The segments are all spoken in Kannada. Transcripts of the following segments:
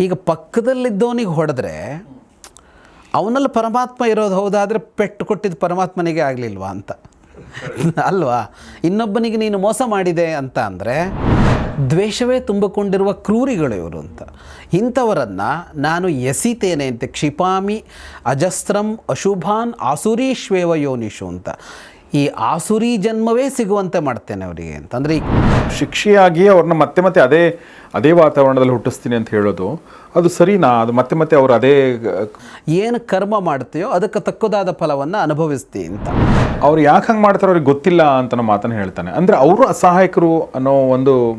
ಈಗ ಪಕ್ಕದಲ್ಲಿದ್ದವನಿಗೆ ಹೊಡೆದ್ರೆ ಅವನಲ್ಲಿ ಪರಮಾತ್ಮ ಇರೋದು ಹೌದಾದರೆ ಪೆಟ್ಟು ಕೊಟ್ಟಿದ್ದು ಪರಮಾತ್ಮನಿಗೆ ಆಗಲಿಲ್ವಾ ಅಂತ. ಅಲ್ವಾ? ಇನ್ನೊಬ್ಬನಿಗೆ ನೀನು ಮೋಸ ಮಾಡಿದೆ ಅಂತ ಅಂದರೆ ದ್ವೇಷವೇ ತುಂಬಿಕೊಂಡಿರುವ ಕ್ರೂರಿಗಳು ಇವರು ಅಂತ. ಇಂಥವರನ್ನು ನಾನು ಎಸಿತೇನೆ ಅಂತ ಕ್ಷಿಪಾಮಿ ಅಜಸ್ತ್ರಂ ಅಶುಭಾನ್ ಆಸುರೀಶ್ವೇವ ಯೋನಿಷು ಅಂತ. ಈ ಆಸುರಿ ಜನ್ಮವೇ ಸಿಗುವಂತೆ ಮಾಡ್ತೇನೆ ಅವರಿಗೆ ಅಂತಂದರೆ ಶಿಕ್ಷೆಯಾಗಿ ಅವ್ರನ್ನ ಮತ್ತೆ ಮತ್ತೆ ಅದೇ ಅದೇ ವಾತಾವರಣದಲ್ಲಿ ಹುಟ್ಟಿಸ್ತೀನಿ ಅಂತ ಹೇಳೋದು ಅದು ಸರಿನಾ? ಅದು ಮತ್ತೆ ಮತ್ತೆ ಅವರು ಅದೇ ಏನು ಕರ್ಮ ಮಾಡ್ತೀಯೋ ಅದಕ್ಕೆ ತಕ್ಕದಾದ ಫಲವನ್ನು ಅನುಭವಿಸ್ತಿ ಅಂತ. ಅವ್ರು ಯಾಕೆ ಹಂಗೆ ಮಾಡ್ತಾರೋ ಅವ್ರಿಗೆ ಗೊತ್ತಿಲ್ಲ ಅಂತ ಮಾತನ್ನು ಹೇಳ್ತಾನೆ. ಅಂದರೆ ಅವರು ಅಸಹಾಯಕರು ಅನ್ನೋ ಒಂದು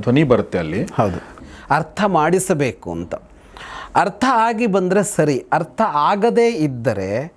ಧ್ವನಿ ಬರುತ್ತೆ ಅಲ್ಲಿ. ಹೌದು. ಅರ್ಥ ಮಾಡಿಸಬೇಕು ಅಂತ. ಅರ್ಥ ಆಗಿ ಬಂದರೆ ಸರಿ. ಅರ್ಥ ಆಗದೇ ಇದ್ದರೆ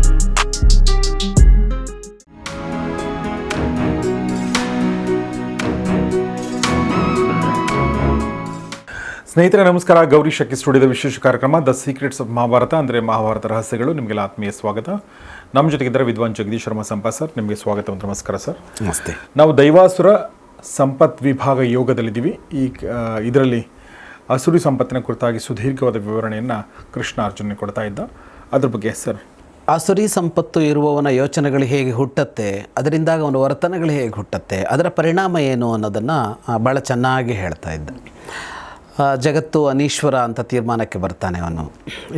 ಸ್ನೇಹಿತರೆ ನಮಸ್ಕಾರ. ಗೌರಿ ಶಕ್ತಿ ಸ್ಟುಡಿಯೋದ ವಿಶೇಷ ಕಾರ್ಯಕ್ರಮ ದ ಸೀಕ್ರೆಟ್ಸ್ ಆಫ್ ಮಹಾಭಾರತ ಅಂದರೆ ಮಹಾಭಾರತ ರಹಸ್ಯಗಳು. ನಿಮಗೆಲ್ಲ ಆತ್ಮೀಯ ಸ್ವಾಗತ. ನಮ್ಮ ಜೊತೆಗಿದ್ದಾರೆ ವಿದ್ವಾನ್ ಜಗದೀಶ್ ಶರ್ಮಾ ಸಂಪಾ ಸರ್. ನಿಮಗೆ ಸ್ವಾಗತ ಮತ್ತು ನಮಸ್ಕಾರ ಸರ್. ನಮಸ್ತೆ. ನಾವು ದೈವಾಸುರ ಸಂಪತ್ ವಿಭಾಗ ಯೋಗದಲ್ಲಿದ್ದೀವಿ. ಈ ಇದರಲ್ಲಿ ಅಸುರಿ ಸಂಪತ್ತಿನ ಕುರಿತಾಗಿ ಸುದೀರ್ಘವಾದ ವಿವರಣೆಯನ್ನು ಕೃಷ್ಣ ಅರ್ಜುನ ಕೊಡ್ತಾ ಇದ್ದ. ಅದ್ರ ಬಗ್ಗೆ ಸರ್. ಅಸುರಿ ಸಂಪತ್ತು ಇರುವವನ ಯೋಚನೆಗಳು ಹೇಗೆ ಹುಟ್ಟತ್ತೆ ಅದರಿಂದಾಗ ಅವನ ವರ್ತನೆಗಳು ಹೇಗೆ ಹುಟ್ಟತ್ತೆ ಅದರ ಪರಿಣಾಮ ಏನು ಅನ್ನೋದನ್ನು ಭಾಳ ಚೆನ್ನಾಗಿ ಹೇಳ್ತಾ ಇದ್ದ. ಜಗತ್ತು ಅನೀಶ್ವರ ಅಂತ ತೀರ್ಮಾನಕ್ಕೆ ಬರ್ತಾನೆ ಅವನು.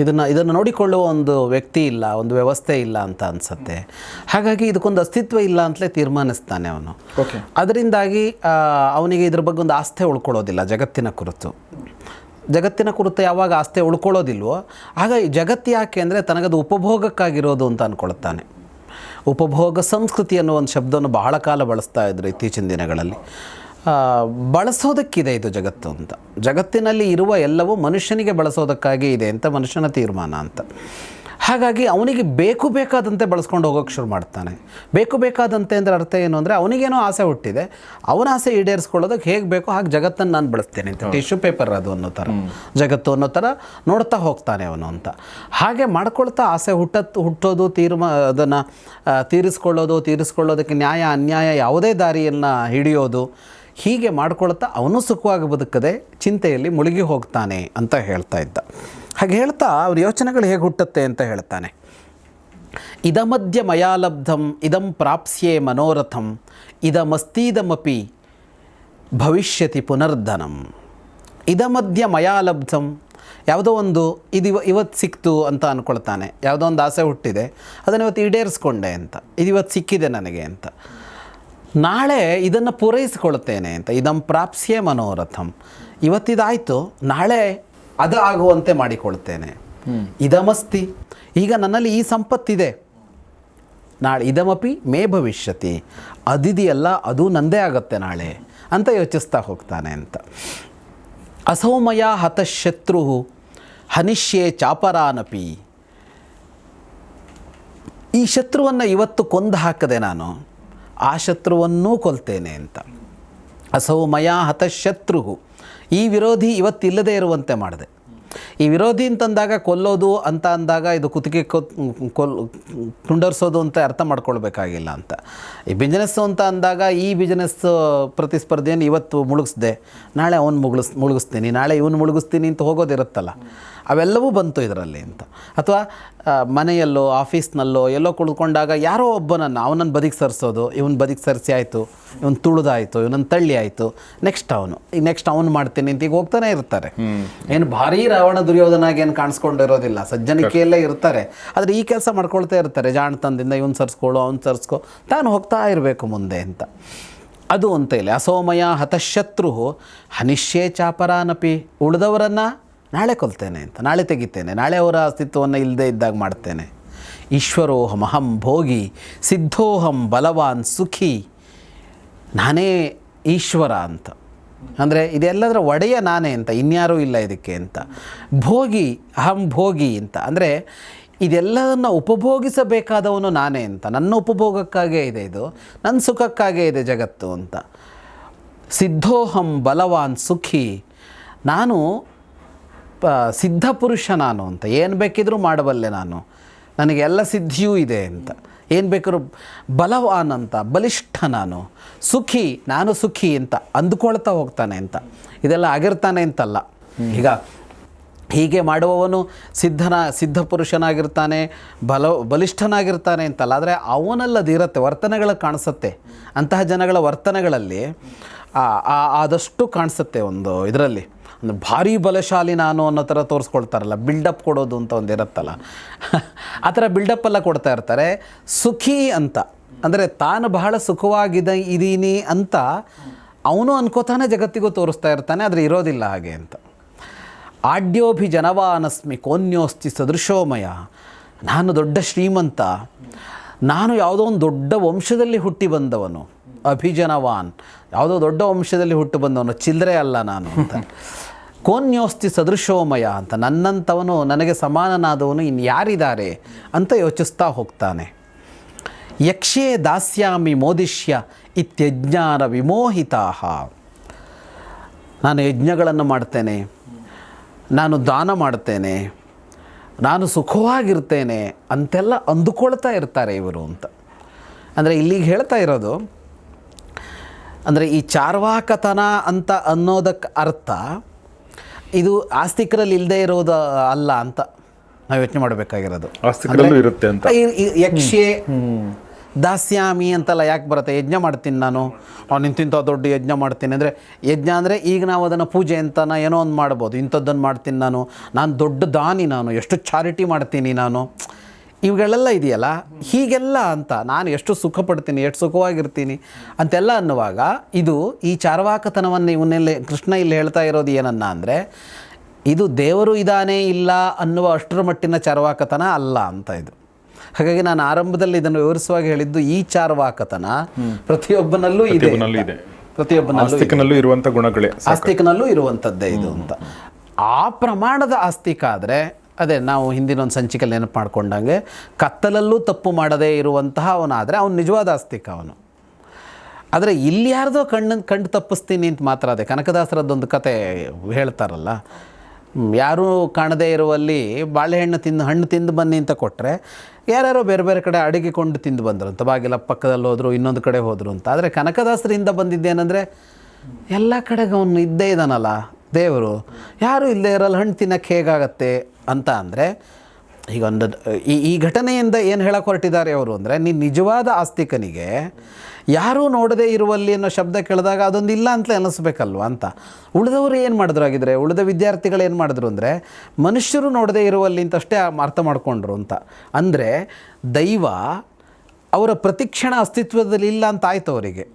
ಇದನ್ನು ಇದನ್ನು ನೋಡಿಕೊಳ್ಳುವ ಒಂದು ವ್ಯಕ್ತಿ ಇಲ್ಲ ಒಂದು ವ್ಯವಸ್ಥೆ ಇಲ್ಲ ಅಂತ ಅನಿಸುತ್ತೆ. ಹಾಗಾಗಿ ಇದಕ್ಕೊಂದು ಅಸ್ತಿತ್ವ ಇಲ್ಲ ಅಂತಲೇ ತೀರ್ಮಾನಿಸ್ತಾನೆ ಅವನು. ಓಕೆ ಅದರಿಂದಾಗಿ ಅವನಿಗೆ ಇದ್ರ ಬಗ್ಗೆ ಒಂದು ಆಸ್ಥೆ ಉಳ್ಕೊಳ್ಳೋದಿಲ್ಲ ಜಗತ್ತಿನ ಕುರಿತು. ಜಗತ್ತಿನ ಕುರಿತು ಯಾವಾಗ ಆಸ್ತೆ ಉಳ್ಕೊಳ್ಳೋದಿಲ್ವೋ ಆಗ ಜಗತ್ತು ಯಾಕೆ ಅಂದರೆ ತನಗದು ಉಪಭೋಗಕ್ಕಾಗಿರೋದು ಅಂತ ಅಂದ್ಕೊಳ್ತಾನೆ ಉಪಭೋಗ ಸಂಸ್ಕೃತಿ ಅನ್ನೋ ಒಂದು ಶಬ್ದವನ್ನು ಬಹಳ ಕಾಲ ಬಳಸ್ತಾ ಇದ್ರು ಇತ್ತೀಚಿನ ದಿನಗಳಲ್ಲಿ. ಬಳಸೋದಕ್ಕಿದೆ ಇದು ಜಗತ್ತು ಅಂತ. ಜಗತ್ತಿನಲ್ಲಿ ಇರುವ ಎಲ್ಲವೂ ಮನುಷ್ಯನಿಗೆ ಬಳಸೋದಕ್ಕಾಗಿ ಇದೆ ಅಂತ ಮನುಷ್ಯನ ತೀರ್ಮಾನ ಅಂತ. ಹಾಗಾಗಿ ಅವನಿಗೆ ಬೇಕು ಬೇಕಾದಂತೆ ಬಳಸ್ಕೊಂಡು ಹೋಗೋಕೆ ಶುರು ಮಾಡ್ತಾನೆ. ಬೇಕು ಬೇಕಾದಂತೆ ಅಂದರೆ ಅರ್ಥ ಏನು ಅಂದರೆ ಅವನಿಗೇನೋ ಆಸೆ ಹುಟ್ಟಿದೆ. ಅವನ ಆಸೆ ಈಡೇರಿಸ್ಕೊಳ್ಳೋದಕ್ಕೆ ಹೇಗೆ ಬೇಕೋ ಹಾಗೆ ಜಗತ್ತನ್ನು ನಾನು ಬಳಸ್ತೇನೆ ಅಂತ. ಟಿಶ್ಯೂ ಪೇಪರ್ ಅದು ಅನ್ನೋ ಥರ ಜಗತ್ತು ಅನ್ನೋ ಥರ ನೋಡ್ತಾ ಹೋಗ್ತಾನೆ ಅವನು ಅಂತ. ಹಾಗೆ ಮಾಡ್ಕೊಳ್ತಾ ಆಸೆ ಹುಟ್ಟತ್ತು ಹುಟ್ಟೋದು ತೀರ್ಮಾ ಅದನ್ನು ತೀರಿಸ್ಕೊಳ್ಳೋದು ತೀರಿಸ್ಕೊಳ್ಳೋದಕ್ಕೆ ನ್ಯಾಯ ಅನ್ಯಾಯ ಯಾವುದೇ ದಾರಿಯನ್ನು ಹಿಡಿಯೋದು ಹೀಗೆ ಮಾಡ್ಕೊಳ್ತಾ ಅವನು ಸುಖವಾಗಿ ಬದುಕದೆ ಚಿಂತೆಯಲ್ಲಿ ಮುಳುಗಿ ಹೋಗ್ತಾನೆ ಅಂತ ಹೇಳ್ತಾ ಇದ್ದ. ಹಾಗೆ ಹೇಳ್ತಾ ಅವ್ರ ಯೋಚನೆಗಳು ಹೇಗೆ ಹುಟ್ಟುತ್ತೆ ಅಂತ ಹೇಳ್ತಾನೆ. ಇದಮದ್ಯ ಮಯಾಲಬ್ಧಂ, ಇದಂ ಪ್ರಾಪ್ಸ್ಯೆ ಮನೋರಥಂ, ಇದಮಸ್ತೀದಮಪಿ ಭವಿಷ್ಯತಿ ಪುನರ್ಧನಂ. ಇದಮದ್ಯ ಮಯಾಲಬ್ಧಂ, ಯಾವುದೋ ಒಂದು ಇದು ಇವ ಇವತ್ತು ಸಿಕ್ತು ಅಂತ ಅಂದ್ಕೊಳ್ತಾನೆ ಯಾವುದೋ ಒಂದು ಆಸೆ ಹುಟ್ಟಿದೆ, ಅದನ್ನು ಇವತ್ತು ಈಡೇರಿಸ್ಕೊಂಡೆ ಅಂತ. ಇದು ಇವತ್ತು ಸಿಕ್ಕಿದೆ ನನಗೆ ಅಂತ. ನಾಳೆ ಇದನ್ನು ಪೂರೈಸಿಕೊಳ್ಳುತ್ತೇನೆ ಅಂತ. ಇದಂ ಪ್ರಾಪ್ಸ್ಯೆ ಮನೋರಥಂ. ಇವತ್ತಿದಾಯಿತು ನಾಳೆ ಅದು ಆಗುವಂತೆ ಮಾಡಿಕೊಳ್ತೇನೆ ಇದಮಸ್ತಿ. ಈಗ ನನ್ನಲ್ಲಿ ಈ ಸಂಪತ್ತಿದೆ. ನಾಳೆ ಇದಮಪಿ ಮೇ ಭವಿಷ್ಯತಿ. ಅದಿದೆಯಲ್ಲ ಅದು ನಂದೇ ಆಗುತ್ತೆ ನಾಳೆ ಅಂತ ಯೋಚಿಸ್ತಾ ಹೋಗ್ತಾನೆ ಅಂತ. ಅಸೌಮಯ ಹತಶತ್ರು ಹನಿಷ್ಯೆ ಚಾಪರಾನಪಿ. ಈ ಶತ್ರುವನ್ನು ಇವತ್ತು ಕೊಂದು ಹಾಕದೆ ನಾನು. ಆ ಶತ್ರುವನ್ನೂ ಕೊಲ್ತೇನೆ ಅಂತ. ಅಸೌ ಮಯಾ ಹತಶತ್ರು ಈ ವಿರೋಧಿ ಇವತ್ತಿಲ್ಲದೆ ಇರುವಂತೆ ಮಾಡಿದೆ. ಈ ವಿರೋಧಿ ಅಂತಂದಾಗ ಕೊಲ್ಲೋದು ಅಂತ ಅಂದಾಗ ಇದು ಕುತ್ತಿಗೆ ಕೊಲ್ ಕುಂಡರ್ಸೋದು ಅಂತ ಅರ್ಥ ಮಾಡ್ಕೊಳ್ಬೇಕಾಗಿಲ್ಲ ಅಂತ. ಈ ಬಿಸ್ನೆಸ್ಸು ಅಂತ ಅಂದಾಗ ಈ ಬಿಸ್ನೆಸ್ ಪ್ರತಿಸ್ಪರ್ಧೆಯನ್ನು ಇವತ್ತು ಮುಳುಗಿಸ್ದೆ. ನಾಳೆ ಅವನು ಮುಳುಗಿಸ್ ಮುಳುಗಿಸ್ತೀನಿ, ನಾಳೆ ಇವನು ಮುಳುಗಿಸ್ತೀನಿ ಅಂತ ಹೋಗೋದಿರುತ್ತಲ್ಲ. ಅವೆಲ್ಲವೂ ಬಂತು ಇದರಲ್ಲಿ ಅಂತ. ಅಥವಾ ಮನೆಯಲ್ಲೋ ಆಫೀಸ್ನಲ್ಲೋ ಎಲ್ಲೋ ಕುಳ್ಕೊಂಡಾಗ ಯಾರೋ ಒಬ್ಬನನ್ನು ಅವನನ್ನು ಬದಿಗೆ ಸರಿಸೋದು ಇವನು ಬದಿಗೆ ಸರಿಸಿ ಆಯಿತು ಇವನು ತುಳಿದಾಯಿತು ಇವನನ್ನು ತಳ್ಳಿ ಆಯಿತು ನೆಕ್ಸ್ಟ್ ಅವನು. ಈಗ ನೆಕ್ಸ್ಟ್ ಅವನು ಮಾಡ್ತೀನಿ ಅಂತ ಈಗ ಹೋಗ್ತಾನೆ ಇರ್ತಾರೆ. ಏನು ಭಾರೀ ರಾವಣ ದುರ್ಯೋಧನಾಗಿ ಏನು ಕಾಣಿಸ್ಕೊಂಡಿರೋದಿಲ್ಲ. ಸಜ್ಜನಿಕೆಯಲ್ಲೇ ಇರ್ತಾರೆ. ಆದರೆ ಈ ಕೆಲಸ ಮಾಡ್ಕೊಳ್ತಾ ಇರ್ತಾರೆ. ಜಾಣತನದಿಂದ ಇವನು ಸರ್ಸ್ಕೊಳ್ಳೋ ಅವ್ನು ಸರ್ಸ್ಕೊ ತಾನು ಹೋಗ್ತಾ ಇರಬೇಕು ಮುಂದೆ ಅಂತ. ಅದು ಅಂತ ಇಲ್ಲ. ಅಸೋಮಯ ಹತಶತ್ರು ಹನಿಷ್ಯೇ ಚಾಪರಾನಪಿ ಉಳಿದವರನ್ನು ನಾಳೆ ಕೊಲ್ತೇನೆ ಅಂತ, ನಾಳೆ ತೆಗಿತೇನೆ, ನಾಳೆ ಅವರ ಅಸ್ತಿತ್ವವನ್ನು ಇಲ್ಲದೆ ಇದ್ದಾಗ ಮಾಡ್ತೇನೆ. ಈಶ್ವರೋಹಂ ಅಹಂ ಭೋಗಿ, ಸಿದ್ಧೋಹಂ ಬಲವಾನ್ ಸುಖಿ, ನಾನೇ ಈಶ್ವರ ಅಂತ. ಅಂದರೆ ಇದೆಲ್ಲದರ ಒಡೆಯ ನಾನೇ ಅಂತ, ಇನ್ಯಾರೂ ಇಲ್ಲ ಇದಕ್ಕೆ ಅಂತ. ಭೋಗಿ, ಅಹಂ ಭೋಗಿ ಅಂತ. ಅಂದರೆ ಇದೆಲ್ಲದನ್ನು ಉಪಭೋಗಿಸಬೇಕಾದವನು ನಾನೇ ಅಂತ. ನನ್ನ ಉಪಭೋಗಕ್ಕಾಗೇ ಇದೆ ಇದು, ನನ್ನ ಸುಖಕ್ಕಾಗೇ ಇದೆ ಜಗತ್ತು ಅಂತ. ಸಿದ್ಧೋಹಂ ಬಲವಾನ್ ಸುಖಿ, ನಾನು ಸಿದ್ಧ ಪುರುಷ ನಾನು ಅಂತ. ಏನು ಬೇಕಿದ್ರೂ ಮಾಡಬಲ್ಲೆ ನಾನು. ನನಗೆ ಎಲ್ಲ ಸಿದ್ಧಿಯೂ ಇದೆ ಅಂತ. ಏನು ಬೇಕಾದ್ರೂ ಬಲವಾನ್ ಅಂತ, ಬಲಿಷ್ಠ ನಾನು. ಸುಖಿ ನಾನು ಸುಖಿ ಅಂತ ಅಂದುಕೊಳ್ತಾ ಹೋಗ್ತಾನೆ ಅಂತ. ಇದೆಲ್ಲ ಆಗಿರ್ತಾನೆ ಅಂತಲ್ಲ. ಈಗ ಹೀಗೆ ಮಾಡುವವನು ಸಿದ್ಧನ, ಸಿದ್ಧ ಪುರುಷನಾಗಿರ್ತಾನೆ, ಬಲ, ಬಲಿಷ್ಠನಾಗಿರ್ತಾನೆ ಅಂತಲ್ಲ. ಆದರೆ ಅವನಲ್ಲದಿರುತ್ತೆ ವರ್ತನೆಗಳು ಕಾಣಿಸುತ್ತೆ. ಅಂತಹ ಜನಗಳ ವರ್ತನೆಗಳಲ್ಲಿ ಆದಷ್ಟು ಕಾಣಿಸುತ್ತೆ ಒಂದು ಇದರಲ್ಲಿ. ಭಾರಿ ಬಲಶಾಲಿ ನಾನು ಅನ್ನೋ ಥರ ತೋರಿಸ್ಕೊಳ್ತಾರಲ್ಲ ಬಿಲ್ಡಪ್ ಕೊಡೋದು ಅಂತ ಒಂದು ಇರುತ್ತಲ್ಲ. ಆ ಥರ ಬಿಲ್ಡಪ್ಪೆಲ್ಲ ಕೊಡ್ತಾ ಇರ್ತಾರೆ. ಸುಖಿ ಅಂತ, ಅಂದರೆ ತಾನು ಬಹಳ ಸುಖವಾಗಿದೆ ಇದ್ದೀನಿ ಅಂತ ಅವನು ಅನ್ಕೋತಾನೆ ಜಗತ್ತಿಗೂ ತೋರಿಸ್ತಾ ಇರ್ತಾನೆ, ಆದರೆ ಇರೋದಿಲ್ಲ ಹಾಗೆ ಅಂತ. ಆಡ್ಯೋಭಿಜನವಾನಸ್ಮಿ ಕೋನ್ಯೋಸ್ತಿ ಸದೃಶೋಮಯ. ನಾನು ದೊಡ್ಡ ಶ್ರೀಮಂತ, ನಾನು ಯಾವುದೋ ಒಂದು ದೊಡ್ಡ ವಂಶದಲ್ಲಿ ಹುಟ್ಟಿ ಬಂದವನು, ಅಭಿಜನವಾನ್. ಯಾವುದೋ ದೊಡ್ಡ ವಂಶದಲ್ಲಿ ಹುಟ್ಟು ಬಂದವನು ಚಿಲ್ಲರೆ ಅಲ್ಲ ನಾನು ಅಂತ. ಕೋನ್ಯೋಸ್ತಿ ಸದೃಶೋಮಯ ಅಂತ, ನನ್ನಂಥವನು ನನಗೆ ಸಮಾನನಾದವನು ಇನ್ನು ಯಾರಿದ್ದಾರೆ ಅಂತ ಯೋಚಿಸ್ತಾ ಹೋಗ್ತಾನೆ. ಯಕ್ಷೇ ದಾಸ್ಯಾಮಿ ಮೋದಿಷ್ಯ ಇತ್ಯಜ್ಞಾನ ವಿಮೋಹಿತಾ ನಾನು ಯಜ್ಞಗಳನ್ನು ಮಾಡ್ತೇನೆ, ನಾನು ದಾನ ಮಾಡ್ತೇನೆ, ನಾನು ಸುಖವಾಗಿರ್ತೇನೆ ಅಂತೆಲ್ಲ ಅಂದುಕೊಳ್ತಾ ಇರ್ತಾರೆ ಇವರು ಅಂತ. ಅಂದರೆ ಇಲ್ಲಿಗೆ ಹೇಳ್ತಾ ಇರೋದು, ಅಂದರೆ ಈ ಚಾರ್ವಾಕತನ ಅಂತ ಅನ್ನೋದಕ್ಕೆ ಅರ್ಥ ಇದು ಆಸ್ತಿಕರಲ್ಲಿ ಇಲ್ಲದೆ ಇರೋದು ಅಲ್ಲ ಅಂತ ನಾವು ಯೋಚನೆ ಮಾಡಬೇಕಾಗಿರೋದು. ಆಸ್ತಿಕರಲ್ಲೂ ಇರುತ್ತೆ ಅಂತ. ಯಕ್ಷೆ ದಾಸ್ಯಾಮಿ ಅಂತೆಲ್ಲ ಯಾಕೆ ಬರುತ್ತೆ? ಯಜ್ಞ ಮಾಡ್ತೀನಿ ನಾನು. ಅವ್ನು ಇಂತಿಂಥ ದೊಡ್ಡ ಯಜ್ಞ ಮಾಡ್ತೀನಿ. ಅಂದರೆ ಯಜ್ಞ ಅಂದರೆ ಈಗ ನಾವು ಅದನ್ನು ಪೂಜೆ ಅಂತನ ಏನೋ ಒಂದು ಮಾಡ್ಬೋದು. ಇಂಥದ್ದನ್ನು ಮಾಡ್ತೀನಿ ನಾನು. ನಾನು ದೊಡ್ಡ ದಾನಿ ನಾನು. ಎಷ್ಟು ಚಾರಿಟಿ ಮಾಡ್ತೀನಿ ನಾನು. ಇವುಗಳೆಲ್ಲ ಇದೆಯಲ್ಲ? ಹೀಗೆಲ್ಲ ಅಂತ ನಾನು ಎಷ್ಟು ಸುಖ ಪಡ್ತೀನಿ ಎಷ್ಟು ಸುಖವಾಗಿರ್ತೀನಿ ಅಂತೆಲ್ಲ ಅನ್ನುವಾಗ ಇದು ಈ ಚಾರ್ವಾಕತನವನ್ನು ಇವನ್ನೆಲ್ಲ ಕೃಷ್ಣ ಇಲ್ಲಿ ಹೇಳ್ತಾ ಇರೋದು ಏನನ್ನ ಅಂದರೆ ಇದು ದೇವರು ಇದಾನೇ ಇಲ್ಲ ಅನ್ನುವ ಅಷ್ಟರ ಮಟ್ಟಿನ ಚಾರ್ವಾಕತನ ಅಲ್ಲ ಅಂತ ಇದು. ಹಾಗಾಗಿ ನಾನು ಆರಂಭದಲ್ಲಿ ಇದನ್ನು ವಿವರಿಸುವಾಗ ಹೇಳಿದ್ದು ಈ ಚಾರ್ವಾಕತನ ಪ್ರತಿಯೊಬ್ಬನಲ್ಲೂ ಇದೆ. ಪ್ರತಿಯೊಬ್ಬನಲ್ಲೂ ಇರುವಂತ ಗುಣಗಳೇ ಆಸ್ತಿಕನಲ್ಲೂ ಇರುವಂಥದ್ದೇ ಇದು ಅಂತ. ಆ ಪ್ರಮಾಣದ ಆಸ್ತಿಕ ಆದರೆ ಅದೇ ನಾವು ಹಿಂದಿನ ಒಂದು ಸಂಚಿಕೆಯಲ್ಲಿ ನೆನಪು ಮಾಡ್ಕೊಂಡಂಗೆ, ಕತ್ತಲಲ್ಲೂ ತಪ್ಪು ಮಾಡದೇ ಇರುವಂತಹ ಅವನಾದರೆ ಅವನು ನಿಜವಾದ ಆಸ್ತಿಕ ಅವನು. ಆದರೆ ಇಲ್ಲಿ ಯಾರ್ದೋ ಕಣ್ಣು ಕಂಡು ತಪ್ಪಿಸ್ತೀನಿ ಅಂತ ಮಾತ್ರ ಅದೇ, ಕನಕದಾಸರದ್ದೊಂದು ಕತೆ ಹೇಳ್ತಾರಲ್ಲ ಯಾರೂ ಕಾಣದೇ ಇರುವಲ್ಲಿ ಬಾಳೆಹಣ್ಣು ತಿಂದು, ಹಣ್ಣು ತಿಂದು ಬನ್ನಿ ಅಂತ ಕೊಟ್ಟರೆ ಯಾರ್ಯಾರೋ ಬೇರೆ ಬೇರೆ ಕಡೆ ಅಡುಗೆಕೊಂಡು ತಿಂದು ಬಂದರು ಅಂತ, ಬಾಗಿಲ ಪಕ್ಕದಲ್ಲಿ ಹೋದರು, ಇನ್ನೊಂದು ಕಡೆ ಹೋದರು ಅಂತ. ಆದರೆ ಕನಕದಾಸರಿಂದ ಬಂದಿದ್ದೇನೆಂದರೆ ಎಲ್ಲ ಕಡೆಗೆ ಅವನು ಇದ್ದೇ ಇದ್ದಾನಲ್ಲ ದೇವರು, ಯಾರೂ ಇಲ್ಲದೇ ಇರಲ್ಲ, ಹಣ್ಣು ತಿನ್ನೋಕ್ಕೆ ಹೇಗಾಗತ್ತೆ? ಅಂತ ಅಂದರೆ, ಈಗ ಒಂದು, ಈ ಈ ಘಟನೆಯಿಂದ ಏನು ಹೇಳಕ್ಕೆ ಹೊರಟಿದ್ದಾರೆ ಅವರು ಅಂದರೆ, ನೀನು ನಿಜವಾದ ಆಸ್ತಿಕನಿಗೆ ಯಾರೂ ನೋಡದೇ ಇರುವಲ್ಲಿ ಅನ್ನೋ ಶಬ್ದ ಕೇಳಿದಾಗ ಅದೊಂದು ಇಲ್ಲ ಅಂತಲೇ ಅನ್ನಿಸ್ಬೇಕಲ್ವ ಅಂತ. ಉಳಿದವರು ಏನು ಮಾಡಿದ್ರು ಆಗಿದ್ರೆ ಉಳಿದ ವಿದ್ಯಾರ್ಥಿಗಳು ಏನು ಮಾಡಿದ್ರು ಅಂದರೆ, ಮನುಷ್ಯರು ನೋಡದೇ ಇರುವಲ್ಲಿ ಅಂತಷ್ಟೇ ಅರ್ಥ ಮಾಡಿಕೊಂಡ್ರು ಅಂತ. ಅಂದರೆ, ದೈವ ಅವರ ಪ್ರತಿಕ್ಷಣ ಅಸ್ತಿತ್ವದಲ್ಲಿ ಇಲ್ಲ ಅಂತ ಆಯ್ತು ಅವರಿಗೆ.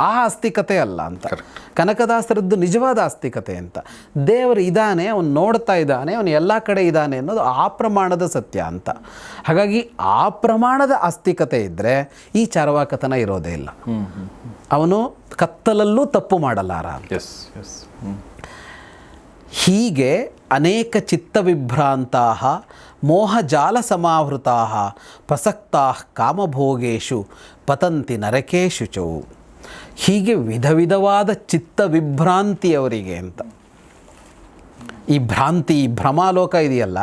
ಆ ಆಸ್ತಿಕತೆ ಅಲ್ಲ ಅಂತ. ಕನಕದಾಸರದ್ದು ನಿಜವಾದ ಆಸ್ತಿಕತೆ ಅಂತ. ದೇವರು ಇದ್ದಾನೆ ಅವನು ನೋಡ್ತಾ ಇದ್ದಾನೆ ಅವನು ಎಲ್ಲ ಕಡೆ ಇದ್ದಾನೆ ಅನ್ನೋದು ಆ ಪ್ರಮಾಣದ ಸತ್ಯ ಅಂತ. ಹಾಗಾಗಿ ಆ ಪ್ರಮಾಣದ ಆಸ್ತಿಕತೆ ಇದ್ದರೆ ಈ ಚಾರವಾಕತನ ಇರೋದೇ ಇಲ್ಲ. ಅವನು ಕತ್ತಲಲ್ಲೂ ತಪ್ಪು ಮಾಡಲಾರ ಎಸ್ ಎಸ್ ಹೀಗೆ ಅನೇಕ ಚಿತ್ತವಿಭ್ರಾಂತಾ ಮೋಹಜಾಲ ಸಮಾವೃತಾ ಪ್ರಸಕ್ತಾ ಕಾಮಭೋಗೇಶು ಪತಂತಿ ನರಕೇಶು ಚೌ. ಹೀಗೆ ವಿಧ ವಿಧವಾದ ಚಿತ್ತ ವಿಭ್ರಾಂತಿ ಅವರಿಗೆ ಅಂತ. ಈ ಭ್ರಾಂತಿ, ಈ ಭ್ರಮಾಲೋಕ ಇದೆಯಲ್ಲ,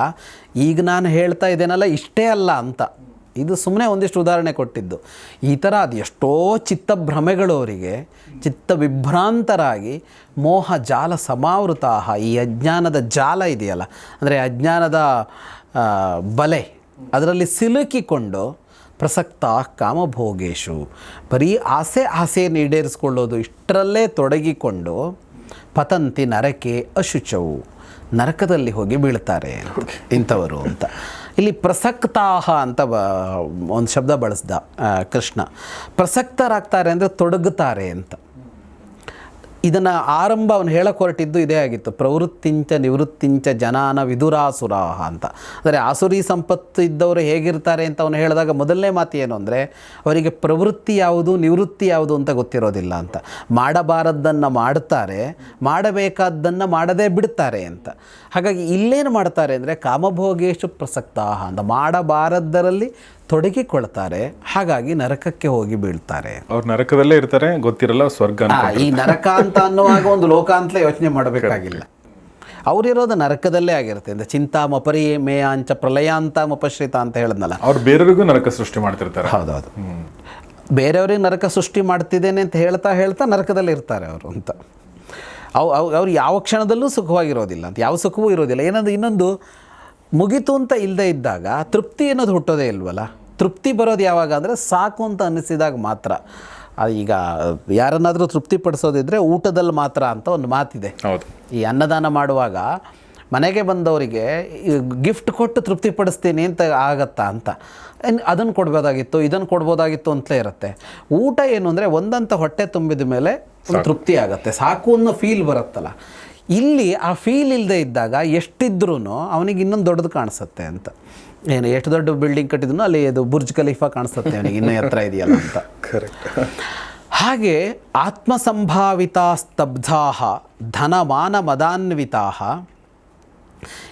ಈಗ ನಾನು ಹೇಳ್ತಾ ಇದ್ದೇನಲ್ಲ, ಇಷ್ಟೇ ಅಲ್ಲ ಅಂತ. ಇದು ಸುಮ್ಮನೆ ಒಂದಿಷ್ಟು ಉದಾಹರಣೆ ಕೊಟ್ಟಿದ್ದು. ಈ ಥರ ಅದು ಎಷ್ಟೋ ಚಿತ್ತ ಭ್ರಮೆಗಳು ಅವರಿಗೆ ಚಿತ್ತ ವಿಭ್ರಾಂತರಾಗಿ ಮೋಹ ಜಾಲ ಸಮಾವೃತ ಈ ಅಜ್ಞಾನದ ಜಾಲ ಇದೆಯಲ್ಲ, ಅಂದರೆ ಅಜ್ಞಾನದ ಬಲೆ, ಅದರಲ್ಲಿ ಸಿಲುಕಿಕೊಂಡು ಪ್ರಸಕ್ತ ಕಾಮಭೋಗೇಶು. ಬರೀ ಆಸೆ ಆಸೆಯನ್ನು ಈಡೇರಿಸ್ಕೊಳ್ಳೋದು ಇಷ್ಟರಲ್ಲೇ ತೊಡಗಿಕೊಂಡು ಪತಂತಿ ನರಕೆ ಅಶುಚವು. ನರಕದಲ್ಲಿ ಹೋಗಿ ಬೀಳ್ತಾರೆ ಇಂಥವರು ಅಂತ. ಇಲ್ಲಿ ಪ್ರಸಕ್ತಾಹ ಅಂತ ಬ ಒಂದು ಶಬ್ದ ಬಳಸ್ದ ಕೃಷ್ಣ. ಪ್ರಸಕ್ತರಾಗ್ತಾರೆ ಅಂದರೆ ತೊಡಗುತ್ತಾರೆ ಅಂತ. ಇದನ್ನು ಆರಂಭ ಅವನು ಹೇಳಕ್ಕೆ ಹೊರಟಿದ್ದು ಇದೇ ಆಗಿತ್ತು. ಪ್ರವೃತ್ತಿಂಚ ನಿವೃತ್ತಿಂಚ ಜನಾನ ವಿದುರಾಸುರಾಹ ಅಂತ. ಅಂದರೆ ಆಸುರಿ ಸಂಪತ್ತು ಇದ್ದವರು ಹೇಗಿರ್ತಾರೆ ಅಂತ ಅವನು ಹೇಳಿದಾಗ ಮೊದಲನೇ ಮಾತು ಏನು ಅಂದರೆ, ಅವರಿಗೆ ಪ್ರವೃತ್ತಿ ಯಾವುದು, ನಿವೃತ್ತಿ ಯಾವುದು ಅಂತ ಗೊತ್ತಿರೋದಿಲ್ಲ ಅಂತ. ಮಾಡಬಾರದ್ದನ್ನು ಮಾಡ್ತಾರೆ, ಮಾಡಬೇಕಾದ್ದನ್ನು ಮಾಡದೇ ಬಿಡ್ತಾರೆ ಅಂತ. ಹಾಗಾಗಿ ಇಲ್ಲೇನು ಮಾಡ್ತಾರೆ ಅಂದರೆ, ಕಾಮಭೋಗೇಶು ಪ್ರಸಕ್ತ ಅಂತ. ಮಾಡಬಾರದ್ದರಲ್ಲಿ ತೊಡಗಿಕೊಳ್ತಾರೆ ಹಾಗಾಗಿ ನರಕಕ್ಕೆ ಹೋಗಿ ಬೀಳ್ತಾರೆ. ಅವ್ರು ನರಕದಲ್ಲೇ ಇರ್ತಾರೆ ಗೊತ್ತಿರಲ್ಲ ಸ್ವರ್ಗ ಆ, ಈ ನರಕ ಅಂತ ಅನ್ನುವಾಗ ಒಂದು ಲೋಕ ಅಂತಲೇ ಯೋಚನೆ ಮಾಡಬೇಕಾಗಿಲ್ಲ. ಅವರಿರೋದು ನರಕದಲ್ಲೇ ಆಗಿರುತ್ತೆ. ಅಂದರೆ ಚಿಂತಾಮಪರಿ ಮೇಯಾಂಚ ಪ್ರಳಯಾಂತ ಅಂತ ಹೇಳಿದ್ನಲ್ಲ. ಅವ್ರು ಬೇರೆಯವ್ರಿಗೂ ನರಕ ಸೃಷ್ಟಿ ಮಾಡ್ತಿರ್ತಾರೆ. ಹೌದೌದು. ಬೇರೆಯವ್ರಿಗೆ ನರಕ ಸೃಷ್ಟಿ ಮಾಡ್ತಿದ್ದೇನೆ ಅಂತ ಹೇಳ್ತಾ ಹೇಳ್ತಾ ನರಕದಲ್ಲಿ ಇರ್ತಾರೆ ಅವರು ಅಂತ. ಅವು ಅವ್ರು ಯಾವ ಕ್ಷಣದಲ್ಲೂ ಸುಖವಾಗಿರೋದಿಲ್ಲ ಅಂತ. ಯಾವ ಸುಖವೂ ಇರೋದಿಲ್ಲ. ಏನಂದ್ರೆ ಇನ್ನೊಂದು ಮುಗಿತು ಅಂತ ಇಲ್ಲದೆ ಇದ್ದಾಗ ತೃಪ್ತಿ ಅನ್ನೋದು ಹುಟ್ಟೋದೇ ಇಲ್ವಲ್ಲ? ತೃಪ್ತಿ ಬರೋದು ಯಾವಾಗ ಅಂದರೆ ಸಾಕು ಅಂತ ಅನ್ನಿಸಿದಾಗ ಮಾತ್ರ. ಈಗ ಯಾರನ್ನಾದರೂ ತೃಪ್ತಿಪಡಿಸೋದಿದ್ರೆ ಊಟದಲ್ಲಿ ಮಾತ್ರ ಅಂತ ಒಂದು ಮಾತಿದೆ. ಹೌದು. ಈ ಅನ್ನದಾನ ಮಾಡುವಾಗ ಮನೆಗೆ ಬಂದವರಿಗೆ ಗಿಫ್ಟ್ ಕೊಟ್ಟು ತೃಪ್ತಿಪಡಿಸ್ತೀನಿ ಅಂತ ಆಗತ್ತಾ ಅಂತ. ಅದನ್ನು ಕೊಡ್ಬೋದಾಗಿತ್ತು ಇದನ್ನು ಕೊಡ್ಬೋದಾಗಿತ್ತು ಅಂತಲೇ ಇರುತ್ತೆ. ಊಟ ಏನು ಅಂದರೆ ಒಂದಂತ ಹೊಟ್ಟೆ ತುಂಬಿದ ಮೇಲೆ ತೃಪ್ತಿ ಆಗುತ್ತೆ. ಸಾಕು ಅನ್ನೋ ಫೀಲ್ ಬರುತ್ತಲ್ಲ. ಇಲ್ಲಿ ಆ ಫೀಲ್ ಇಲ್ಲದೆ ಇದ್ದಾಗ ಎಷ್ಟಿದ್ರೂ ಅವನಿಗೆ ಇನ್ನೊಂದು ದೊಡ್ಡದು ಕಾಣಿಸುತ್ತೆ ಅಂತ. ಏನು ಎಷ್ಟು ದೊಡ್ಡ ಬಿಲ್ಡಿಂಗ್ ಕಟ್ಟಿದ್ರು ಅಲ್ಲಿ ಅದು ಬುರ್ಜ್ ಖಲೀಫಾ ಕಾಣಿಸುತ್ತೆ ಅವನಿಗೆ ಇನ್ನೂ ಎತ್ತರ ಇದೆಯಲ್ಲ ಅಂತ. ಕರೆಕ್ಟ್ ಹಾಗೆ ಆತ್ಮಸಂಭಾವಿತ ಸ್ತಬ್ಧಾ ಧನಮಾನ ಮದಾನ್ವಿತಾ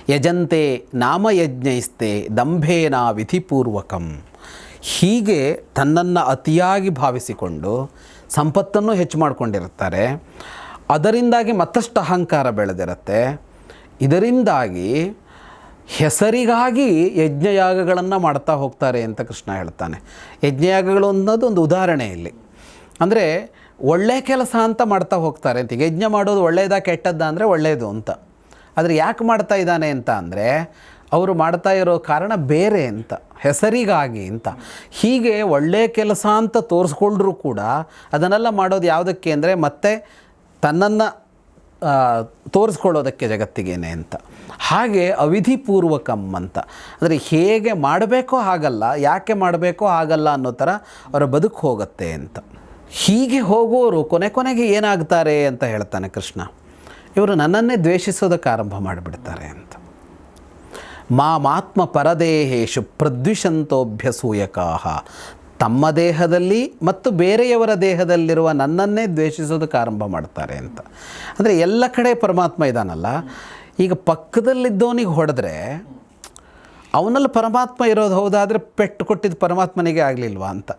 ಯಜಂತೆ ನಾಮಯಜ್ಞೈಸ್ತೆ ದಂಭೇನ ವಿಧಿಪೂರ್ವಕಂ. ಹೀಗೆ ತನ್ನನ್ನು ಅತಿಯಾಗಿ ಭಾವಿಸಿಕೊಂಡು ಸಂಪತ್ತನ್ನು ಹೆಚ್ಚು ಮಾಡಿಕೊಂಡಿರುತ್ತಾರೆ. ಅದರಿಂದಾಗಿ ಮತ್ತಷ್ಟು ಅಹಂಕಾರ ಬೆಳೆದಿರುತ್ತೆ. ಇದರಿಂದಾಗಿ ಹೆಸರಿಗಾಗಿ ಯಜ್ಞಯಾಗಗಳನ್ನು ಮಾಡ್ತಾ ಹೋಗ್ತಾರೆ ಅಂತ ಕೃಷ್ಣ ಹೇಳ್ತಾನೆ. ಯಜ್ಞಯಾಗಗಳು ಅನ್ನೋದು ಒಂದು ಉದಾಹರಣೆ ಇಲ್ಲಿ. ಅಂದರೆ ಒಳ್ಳೆಯ ಕೆಲಸ ಅಂತ ಮಾಡ್ತಾ ಹೋಗ್ತಾರೆ ಅಂತ. ಯಜ್ಞ ಮಾಡೋದು ಒಳ್ಳೆಯದಾ ಕೆಟ್ಟದ್ದ ಅಂದರೆ ಒಳ್ಳೆಯದು ಅಂತ. ಆದರೆ ಯಾಕೆ ಮಾಡ್ತಾ ಇದ್ದಾನೆ ಅಂತ ಅಂದರೆ ಅವರು ಮಾಡ್ತಾ ಇರೋ ಕಾರಣ ಬೇರೆ ಅಂತ, ಹೆಸರಿಗಾಗಿ ಅಂತ. ಹೀಗೆ ಒಳ್ಳೆಯ ಕೆಲಸ ಅಂತ ತೋರಿಸ್ಕೊಂಡ್ರೂ ಕೂಡ ಅದನ್ನೆಲ್ಲ ಮಾಡೋದು ಯಾವುದಕ್ಕೆ ಅಂದರೆ ಮತ್ತೆ ತನ್ನನ್ನು ತೋರಿಸ್ಕೊಳ್ಳೋದಕ್ಕೆ ಜಗತ್ತಿಗೇನೆ ಅಂತ. ಹಾಗೆ ಅವಿಧಿಪೂರ್ವಕಂ ಅಂತ ಅಂದರೆ ಹೇಗೆ ಮಾಡಬೇಕೋ ಹಾಗಲ್ಲ, ಯಾಕೆ ಮಾಡಬೇಕೋ ಹಾಗಲ್ಲ ಅನ್ನೋ ಥರ ಅವರ ಬದುಕು ಹೋಗುತ್ತೆ ಅಂತ. ಹೀಗೆ ಹೋಗೋರು ಕೊನೆ ಕೊನೆಗೆ ಏನಾಗ್ತಾರೆ ಅಂತ ಹೇಳ್ತಾನೆ ಕೃಷ್ಣ. ಇವರು ನನ್ನನ್ನೇ ದ್ವೇಷಿಸೋದಕ್ಕೆ ಆರಂಭ ಮಾಡಿಬಿಡ್ತಾರೆ ಅಂತ. ಮಾಮಾತ್ಮ ಪರದೇಹೇಶು ಪ್ರದ್ವಿಷಂತೋಭ್ಯಸೂಯಕಾಹ. ತಮ್ಮ ದೇಹದಲ್ಲಿ ಮತ್ತು ಬೇರೆಯವರ ದೇಹದಲ್ಲಿರುವ ನನ್ನನ್ನೇ ದ್ವೇಷಿಸೋದಕ್ಕೆ ಆರಂಭ ಮಾಡ್ತಾರೆ ಅಂತ. ಅಂದರೆ ಎಲ್ಲ ಕಡೆ ಪರಮಾತ್ಮ ಇದ್ದಾನಲ್ಲ ಈಗ ಪಕ್ಕದಲ್ಲಿದ್ದವನಿಗೆ ಹೊಡೆದ್ರೆ ಅವನಲ್ಲಿ ಪರಮಾತ್ಮ ಇರೋದು ಹೌದಾದರೆ ಪೆಟ್ಟು ಕೊಟ್ಟಿದ್ದು ಪರಮಾತ್ಮನಿಗೆ ಆಗಲಿಲ್ವಾ ಅಂತ.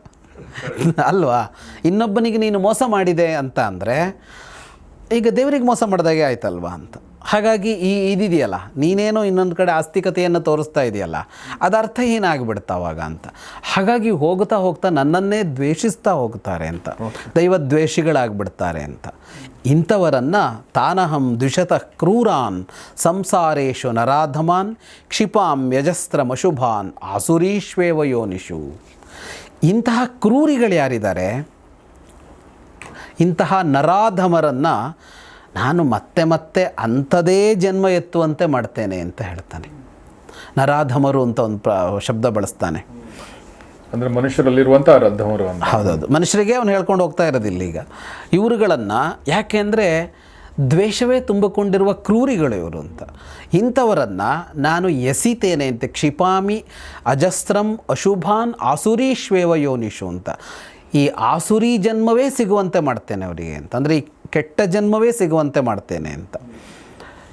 ಅಲ್ವಾ? ಇನ್ನೊಬ್ಬನಿಗೆ ನೀನು ಮೋಸ ಮಾಡಿದೆ ಅಂತ ಅಂದರೆ ಈಗ ದೇವರಿಗೆ ಮೋಸ ಮಾಡಿದಾಗೆ ಆಯ್ತಲ್ವಾ ಅಂತ. ಹಾಗಾಗಿ ಈ ಇದಿದೆಯಲ್ಲ ನೀನೇನೋ ಇನ್ನೊಂದು ಕಡೆ ಆಸ್ತಿಕತೆಯನ್ನು ತೋರಿಸ್ತಾ ಇದೆಯಲ್ಲ ಅದು ಅರ್ಥಹೀನ ಆಗಿಬಿಡ್ತಾ ಅವಾಗ ಅಂತ. ಹಾಗಾಗಿ ಹೋಗ್ತಾ ಹೋಗ್ತಾ ನನ್ನನ್ನೇ ದ್ವೇಷಿಸ್ತಾ ಹೋಗ್ತಾರೆ ಅಂತ. ದೈವ ದ್ವೇಷಿಗಳಾಗ್ಬಿಡ್ತಾರೆ ಅಂತ. ಇಂಥವರನ್ನು ತಾನಹಂ ದ್ವಿಷತ ಕ್ರೂರಾನ್ ಸಂಸಾರೇಶು ನರಾಧಮಾನ್ ಕ್ಷಿಪಾಂ ಯಜಸ್ತ್ರಮಶುಭಾನ್ ಆಸುರೀಶ್ವೇವ ಯೋನಿಷು. ಇಂತಹ ಕ್ರೂರಿಗಳು ಯಾರಿದ್ದಾರೆ? ಇಂತಹ ನರಾಧಮರನ್ನು ನಾನು ಮತ್ತೆ ಮತ್ತೆ ಅಂಥದೇ ಜನ್ಮ ಎತ್ತುವಂತೆ ಮಾಡ್ತೇನೆ ಅಂತ ಹೇಳ್ತಾನೆ. ನರಾಧಮರು ಅಂತ ಒಂದು ಪ್ರ ಶಬ್ದ ಬಳಸ್ತಾನೆ. ಅಂದರೆ ಮನುಷ್ಯರಲ್ಲಿರುವಂಥ ಅಂತ. ಹೌದೌದು. ಮನುಷ್ಯರಿಗೆ ಅವನು ಹೇಳ್ಕೊಂಡು ಹೋಗ್ತಾ ಇರೋದಿಲ್ಲ ಈಗ. ಇವರುಗಳನ್ನು ಯಾಕೆಂದರೆ ದ್ವೇಷವೇ ತುಂಬಿಕೊಂಡಿರುವ ಕ್ರೂರಿಗಳು ಇವರು ಅಂತ. ಇಂಥವರನ್ನು ನಾನು ಎಸಿತೇನೆ ಅಂತ ಕ್ಷಿಪಾಮಿ ಅಜಸ್ತ್ರಂ ಅಶುಭಾನ್ ಆಸುರೀಶ್ವೇವ ಯೋನಿಶು ಅಂತ. ಈ ಆಸುರಿ ಜನ್ಮವೇ ಸಿಗುವಂತೆ ಮಾಡ್ತೇನೆ ಅವರಿಗೆ ಅಂತ. ಅಂದರೆ ಈ ಕೆಟ್ಟ ಜನ್ಮವೇ ಸಿಗುವಂತೆ ಮಾಡ್ತೇನೆ ಅಂತ.